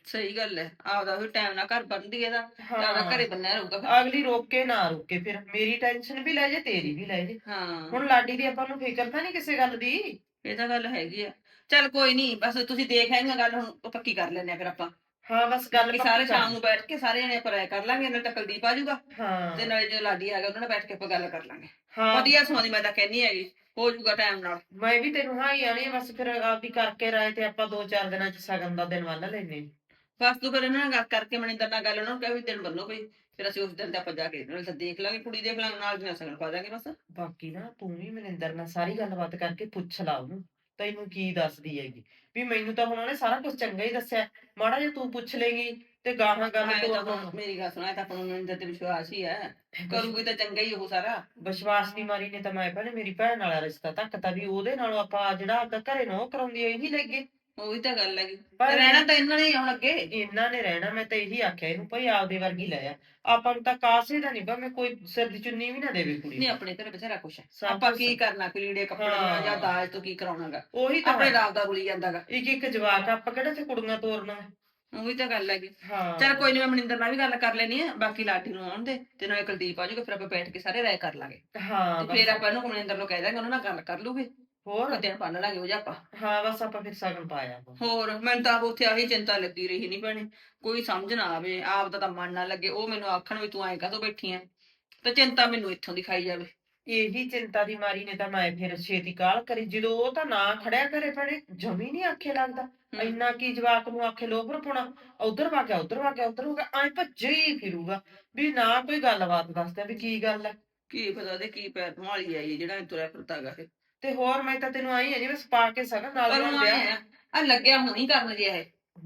ਸਹੀ ਗੱਲ ਹੈ ਆਪਦਾ ਵੀ ਟਾਈਮ ਨਾਲ ਘਰ ਬੰਦੀ ਇਹਦਾ ਜ਼ਿਆਦਾ ਘਰੇ ਬੰਨਿਆ ਰਹੂਗਾ ਫਿਰ। ਅਗਲੀ ਰੋਕੇ ਨਾ ਰੋਕੇ ਫਿਰ ਮੇਰੀ ਟੈਨਸ਼ਨ ਵੀ ਲੈ ਜੇ ਤੇਰੀ ਵੀ ਲੈ ਜੇ। ਹਾਂ। ਹੁਣ ਲਾਡੀ ਦੀ ਆਪਾਂ ਨੂੰ ਫਿਕਰ ਤਾਂ ਨਹੀਂ ਕਿਸੇ ਗੱਲ ਦੀ? ਇਹ ਤਾਂ ਗੱਲ ਹੈਗੀ ਆ ਚਲ ਕੋਈ ਨਹੀਂ ਬਸ ਤੁਸੀਂ ਦੇਖ ਆਏਗਾ ਗੱਲ ਹੁਣ ਉਹ ਪੱਕੀ ਕਰ ਲੈਣੇ ਆ ਫਿਰ ਆਪਾਂ। ਹਾਂ ਬਸ ਗੱਲ ਕਿ ਪੱਕੀ ਸਾਰੇ ਕਰ ਸ਼ਾਮ ਨੂੰ ਬੈਠ ਕੇ ਸਾਰੇ ਜਣੇ ਆਪਾਂ ਰਾਏ ਕਰ ਲਾਂਗੇ ਨਾਲ ਤਾਂ ਕੁਲਦੀਪ ਆ ਜਾਊਗਾ। ਹਾਂ। ਤੇ ਨਾਲੇ ਜੋ ਲਾਡੀ ਆ ਗਿਆ ਉਹਨਾਂ ਨਾਲ ਬੈਠ ਕੇ ਆਪਾਂ ਗੱਲ ਕਰ ਲਾਂਗੇ। ਹਾਂ। ਵਧੀਆ ਦੀ ਮੈਂ ਤਾਂ ਕਹਿੰਨੀ ਹੈਗੀ ਹੋ ਜਾਊਗਾ ਟਾਈਮ ਨਾਲ। ਮੈਂ ਵੀ ਤੈਨੂੰ ਹਾਂ ਹੀ ਆਣੀ ਆ, ਬਸ ਫਿਰ ਆਪਦੀ ਕਰਕੇ ਰਾਏ ਤੇ ਆਪਾਂ ਦੋ ਚਾਰ ਦਿਨਾਂ ਚ ਸਗਨ ਦਾ ਦਿਨ ਬੰਨ ਲੈਨੇ ਬਸ ਤੂੰ ਫਿਰ ਇਹਨਾਂ ਨਾਲ ਗੱਲ ਕਰਕੇ ਮਨਿੰਦਰ ਨਾਲ ਗੱਲ ਉਹਨਾਂ ਨੂੰ ਕਹੇ ਵੀ ਦਿਨ ਬੰਨੋ ਕੋਈ ਫਿਰ ਅਸੀਂ ਉਸ ਦਿਨ ਤੇ ਆਪਾਂ ਜਾ ਕੇ ਨਾਲ ਤਾਂ ਦੇਖ ਲਾਂਗੇ ਕੁੜੀ ਦੇਖ ਲਾਂਗੇ ਨਾਲ ਦੀ ਨਾਲ ਸਗਨ ਪਾ ਦਾਂਗੇ ਬਸ। ਬਾਕੀ ਨਾ ਤੂੰ ਵੀ ਮਨਿੰਦਰ ਨਾਲ ਸਾਰੀ ਗੱਲਬਾਤ ਕਰਕੇ ਪੁੱਛ ਲਾ ਉਹਨੂੰ ਤੈਨੂੰ ਕੀ ਦੱਸਦੀ ਹੈਗੀ। ਵੀ ਮੈਨੂੰ ਤਾਂ ਹੁਣ ਉਹਨੇ ਸਾਰਾ ਕੁਝ ਚੰਗਾ ਹੀ ਦੱਸਿਆ ਮਾੜਾ ਜੇ ਤੂੰ ਪੁੱਛ ਲੇਗੀ ਤੇ ਗਾਹਾਂ ਗੱਲ ਹਾਂ, ਇਹ ਤਾਂ ਮੇਰੀ ਗੱਲ ਸੁਣਾ ਤਾਂ ਆਪਾਂ ਨੂੰ ਨਿੰਦਰ ਤੇ ਵਿਸ਼ਵਾਸ ਹੀ ਹੈ। ਕਰੂਗੀ ਤਾਂ ਚੰਗਾ ਹੀ ਉਹ ਸਾਰਾ। ਵਿਸ਼ਵਾਸ ਦੀ ਮਾਰੀ ਨੇ ਤਾਂ ਮੈਂ ਭੈਣੇ ਮੇਰੀ ਭੈਣ ਵਾਲਾ ਰਿਸ਼ਤਾ ਧੱਕਤਾ ਵੀ ਉਹਦੇ ਨਾਲੋਂ ਆਪਾਂ ਜਿਹੜਾ ਆਪਦਾ ਘਰੇ ਨੋ ਕਰਾਉਂਦੀ ਹੋਈ ਹੀ ਲੱਗੇ। ਉਹੀ ਤਾਂ ਗੱਲ ਹੈਗੀ ਪਰ ਰਹਿਣਾ ਤਾਂ ਇਹਨਾਂ ਨੇ ਹੀ ਹੁਣ ਅੱਗੇ ਇਹਨਾਂ ਨੇ ਰਹਿਣਾ ਮੈਂ ਤਾਂ ਇਹੀ ਆਖਿਆ ਇਹਨੂੰ ਭਈ ਆਪਦੇ ਵਰਗੀ ਲੈ ਆ ਆਪਾਂ ਨੂੰ ਤਾਂ ਕਾਸੇ ਦਾ ਨਹੀਂ ਮੈਂ ਕੋਈ ਸਿਰ ਦੀ ਚੁੰਨੀ ਵੀ ਨਾ ਦੇਵੇ ਕੁੜੀ ਨਹੀਂ ਨੂੰ। ਆਪਣੇ ਘਰੇ ਬਥੇਰਾ ਕੁਛ ਹੈ ਸਭ ਆਪਾਂ ਕੁਛ ਕੀ ਹੈ। ਕਰਨਾ ਕੋਈ ਲੀੜੇ ਕੱਪੜੇ ਹਾਂ। ਜਾਂ ਦਾਜ ਤੋਂ ਕੀ ਕਰਾਉਣਾਗਾ ਉਹੀ ਤਾਂ ਆਪਣੇ ਹੈ। ਰਾਤ ਦਾ ਰੁਲੀ ਜਾਂਦਾਗਾ ਇੱਕ ਇੱਕ ਜਵਾਕ ਆ, ਆਪਾਂ ਕਿਹੜਾ ਤੇ ਕੁੜੀਆਂ ਤੋਰਨਾ ਹੈ? ਉਹੀ ਤਾਂ ਗੱਲ ਹੈਗੀ ਹਾਂ ਚਲ ਕੋਈ ਨਹੀਂ ਮੈਂ ਮਨਿੰਦਰ ਨਾਲ ਵੀ ਗੱਲ ਕਰ ਲੈਣੀ ਹੈ ਬਾਕੀ ਲਾਡੀ ਨੂੰ ਆਉਣ ਦੇ ਤੇ ਨਾਲੇ ਕੁਲਦੀਪ ਆ ਜਾਊਗਾ ਫਿਰ ਆਪਾਂ ਬੈਠ ਕੇ ਸਾਰੇ ਰਾਏ ਕਰ ਲਾਂਗੇ ਹਾਂ ਤੇ ਫਿਰ ਬਸ। ਆਪਾਂ ਇਹਨੂੰ ਮਨਿੰਦਰ ਨੂੰ ਕਹਿ ਦਾਂਗੇ ਉਹਨਾਂ ਨਾਲ ਗੱਲ ਕਰ ਲੂਗੇ ਹੋਰ? ਦਿਨ ਬੰਨ ਲਾਂਗੇ ਉਹ ਜਾ ਆਪਾਂ। ਹਾਂ ਬਸ ਆਪਾਂ ਫਿਰ ਸਗਨ ਪਾਇਆ। ਹੋਰ ਮੈਨੂੰ ਤਾਂ ਆਪ ਉੱਥੇ ਆਹੀ ਚਿੰਤਾ ਲੱਗੀ ਰਹੀ ਨਹੀਂ ਭੈਣੇ। ਕੋਈ ਸਮਝ ਨਾ ਆਵੇ ਆਪ ਦਾ ਤਾਂ ਮਨ ਨਾ ਲੱਗੇ। ਉਹ ਮੈਨੂੰ ਆਖਣ ਵੀ ਤੂੰ ਐਂ ਕਾਹਤੋਂ ਬੈਠੀ ਐ? ਤੇ ਚਿੰਤਾ ਮੈਨੂੰ ਇੱਥੋਂ ਦਿਖਾਈ ਜਾਵੇ। ਇਹੀ ਚਿੰਤਾ ਦੀ ਮਾਰੀ ਨੇ ਤਾਂ ਮੈਂ ਫਿਰ ਛੇਤੀ ਕਾਲ ਕਰੀ। ਜਦੋਂ ਉਹ ਤਾਂ ਨਾ ਖੜਿਆ ਕਰੇ ਭੈਣੇ ਜਮੀ ਨਹੀਂ ਆਖੇ ਲੱਗਦਾ। ਇੰਨਾ ਕੀ ਜਵਾਕ ਨੂੰ ਆਖੇ ਲੋਭਰ ਪੁਣਾ। ਉਧਰ ਵਾ ਗਿਆ ਉਧਰ ਵਾ ਗਿਆ ਉਧਰ ਹੋ ਗਿਆ ਐ ਭੱਜੇ ਹੀ ਫਿਰੂਗਾ। ਵੀ ਨਾ ਕੋਈ ਗੱਲਬਾਤ ਦੱਸਦਾ ਵੀ ਕੀ ਗੱਲ ਹੈ ਕੀ ਪਤਾ ਉਹਦੇ ਕੀ ਪੈਰ ਮਾਲੀ ਆਈ ਜਿਹੜਾ ਤੁਰਿਆ ਫਿਰਦਾਗਾ ਇਹ ਤੇ ਹੋਰ ਮੈਂ ਤਾਂ ਤੈਨੂੰ ਆਈ ਹੈ ਜੀ ਬਸ ਪਾ ਕੇ ਸਗਨ ਨਾਲ ਪਰ ਨਾਲ ਉਹ ਵਿਆਹ ਆ। ਲੱਗਿਆ ਹੁਣੀ ਕਰਨ ਜੇ ਇਹ।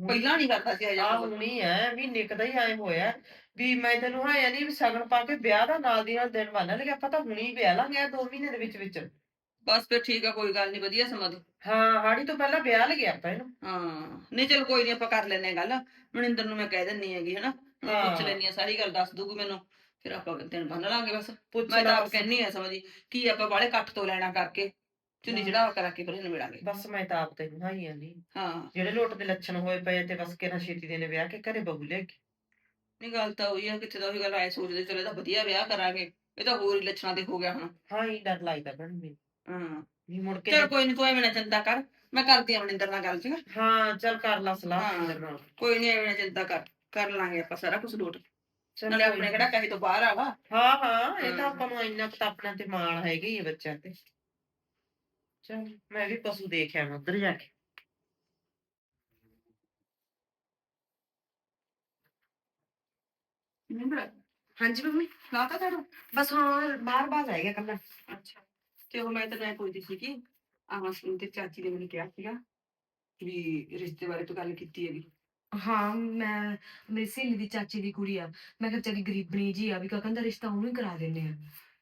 ਪਹਿਲਾਂ ਨਹੀਂ ਕਰਦਾ ਸੀ ਆ ਅਜਾ ਹੁਣੀ ਹੈ ਵੀ ਨਿਕਦਾ ਹੀ ਆਏ ਹੋਇਆ। ਵੀ ਮੈਂ ਤੈਨੂੰ ਹਾਇਆ ਨਹੀਂ ਵੀ ਸਗਨ ਪਾ ਕੇ ਵਿਆਹ ਦਾ ਨਾਲ ਦੀ ਨਾਲ ਦਿਨ ਬੰਨ ਲਿਆ ਆਪਾਂ ਤਾਂ ਹੁਣੀ ਵਿਆਹ ਲਾਂਗੇ ਆਹ ਦੋ ਮਹੀਨੇ ਦੇ ਵਿੱਚ ਵਿੱਚ। ਬਸ ਫਿਰ ਠੀਕ ਆ ਕੋਈ ਗੱਲ ਨਹੀਂ ਵਧੀਆ ਸਮਾਂ ਦੀ ਹਾਂ ਹਾੜੀ ਤੋਂ ਪਹਿਲਾਂ ਵਿਆਹ ਲਗਿਆ ਆਪਾਂ ਇਹਨੂੰ। ਹਾਂ ਨਹੀਂ ਚਲ ਕੋਈ ਨਹੀਂ ਆਪਾਂ ਕਰ ਲੈਨੇ ਆ ਗੱਲ। ਮਨਿੰਦਰ ਨੂੰ ਮੈਂ ਕਹਿ ਦਿੰਨੀ ਹੈਗੀ ਹਨਾ? ਮੈਂ ਪੁੱਛ ਹਾਂ। ਲੈਨੀ ਆ ਸਾਰੀ ਗੱਲ ਦੱਸ ਦੂਗੀ ਮੈਨੂੰ। ਫਿਰ ਆਪਾਂ ਦਿਨ ਬੰਨ ਲਾਂਗੇ ਬਸ। ਪੁੱਛ ਮੈਂ ਤਾਂ ਲਾ। ਆਪ ਕਹਿੰਨੀ ਆ ਸਮਝੀ ਕੀ ਆਪਾਂ ਬਾਲੇ ਕੱਟ ਤੋਂ ਲੈਣਾ ਕਰਕੇ। ਚੁੰਨੀ ਹਾਂ। ਚੜਾਵਾ ਕਰਾ ਕੇ ਫਿਰ ਇਹਨੂੰ ਮਿਲਾਂਗੇ। ਬਸ ਮੈਂ ਤਾਂ ਆਪ ਤੈਨੂੰ ਹਾਈ ਨਹੀਂ ਹਾਂ। ਜਿਹੜੇ ਲੋਟ ਦੇ ਲੱਛਣ ਹੋਏ ਪਏ ਤੇ ਬਸ ਕਿਹਨਾਂ ਛੇਤੀ ਦੇ ਨੇ ਵਿਆਹ ਕੇ ਘਰੇ ਬਹੂ ਲੈ ਕੇ। ਨਹੀਂ ਗੱਲ ਤਾਂ ਉਹੀ ਆ ਕਿੱਥੇ ਦਾ ਉਹੀ ਗੱਲ ਆਏ ਸੋਚਦੇ ਚਲੇ ਤਾਂ ਵਧੀਆ ਵਿਆਹ ਕਰਾਂਗੇ। ਇਹ ਤਾਂ ਹੋਰ ਹੀ ਲੱਛਣਾਂ ਤੇ ਹੋ ਗਿਆ ਹੁਣ। ਹਾਂ ਹੀ ਡਰ ਲੱਗਦਾ ਬਣ ਮੈਨੂੰ। ਹਾਂ। ਵੀ ਮੁੜ ਕੇ ਚਲ ਕੋਈ ਨਹੀਂ ਤੂੰ ਐਵੇਂ ਨਾ ਚਿੰਤਾ ਕਰ। ਮੈਂ ਕਰਦੀ ਆ ਮਨਿੰਦਰ ਨਾਲ ਗੱਲ ਚੰਗਾ ਹਾਂ ਚੱਲ ਕਰ ਲਾ ਸਲਾਹ ਹਾਂ। ਅੰਦਰ ਨਾਲ। ਕੋਈ ਨਹੀਂ ਐਵੇਂ ਨਾ ਚਿੰਤਾ ਕਰ। ਕਰ ਲਾਂਗੇ ਆਪਾਂ ਸਾਰਾ ਕੁਝ ਲੋਟ। ਚੱਲ ਨਾਲੇ ਕੋਈ ਆਪਣੇ ਨੀ। ਕਿਹੜਾ ਕਹੇ ਤੋਂ ਬਾਹਰ ਆਵਾ। ਹਾਂ ਹਾਂ ਇਹ ਤਾਂ ਹਾਂ। ਆਪਾਂ ਨੂੰ ਇੰਨਾ ਕੁ ਤਾਂ ਆਪਣਾ ਤੇ ਮਾਣ ਹੈਗਾ ਹੀ ਹੈ ਬੱਚਿਆਂ ਤੇ। ਚਲ ਮੈਂ ਵੀ ਪਸ਼ੂ ਦੇਖਿਆ ਮੈਂ ਉੱਧਰ ਜਾ ਕੇ। ਹਾਂਜੀ ਮੰਮੀ ਲਾਤਾ ਤੈਨੂੰ ਬਸ ਹਾਂ ਬਾਹਰ ਬਾਹਰ ਰਹਿ ਗਿਆ ਕੱਲਾ ਅੱਛਾ ਤੇ ਉਹ ਮੈਂ ਤਾਂ ਪੁੱਛਦੀ ਸੀ ਕਿ ਆਹ ਸੁਣ ਤੇ ਚਾਚੀ ਨੇ ਮੈਨੂੰ ਕਿਹਾ ਸੀਗਾ ਵੀ ਰਿਸ਼ਤੇ ਬਾਰੇ ਤੂੰ ਗੱਲ ਕੀਤੀ ਹੈਗੀ। ਹਾਂ ਮੈਂ ਮੇਰੀ ਸਹੇਲੀ ਦੀ ਚਾਚੀ ਦੀ ਕੁੜੀ ਆ। ਮੈਂ ਕਿਹਾ ਵਿਚਾਰੀ ਗਰੀਬਣੀ ਜੀ ਆ ਵੀ ਕਾ ਕਹਿੰਦਾ ਰਿਸ਼ਤਾ ਉਹਨੂੰ ਹੀ ਕਰਾ ਦਿੰਨੇ ਆ।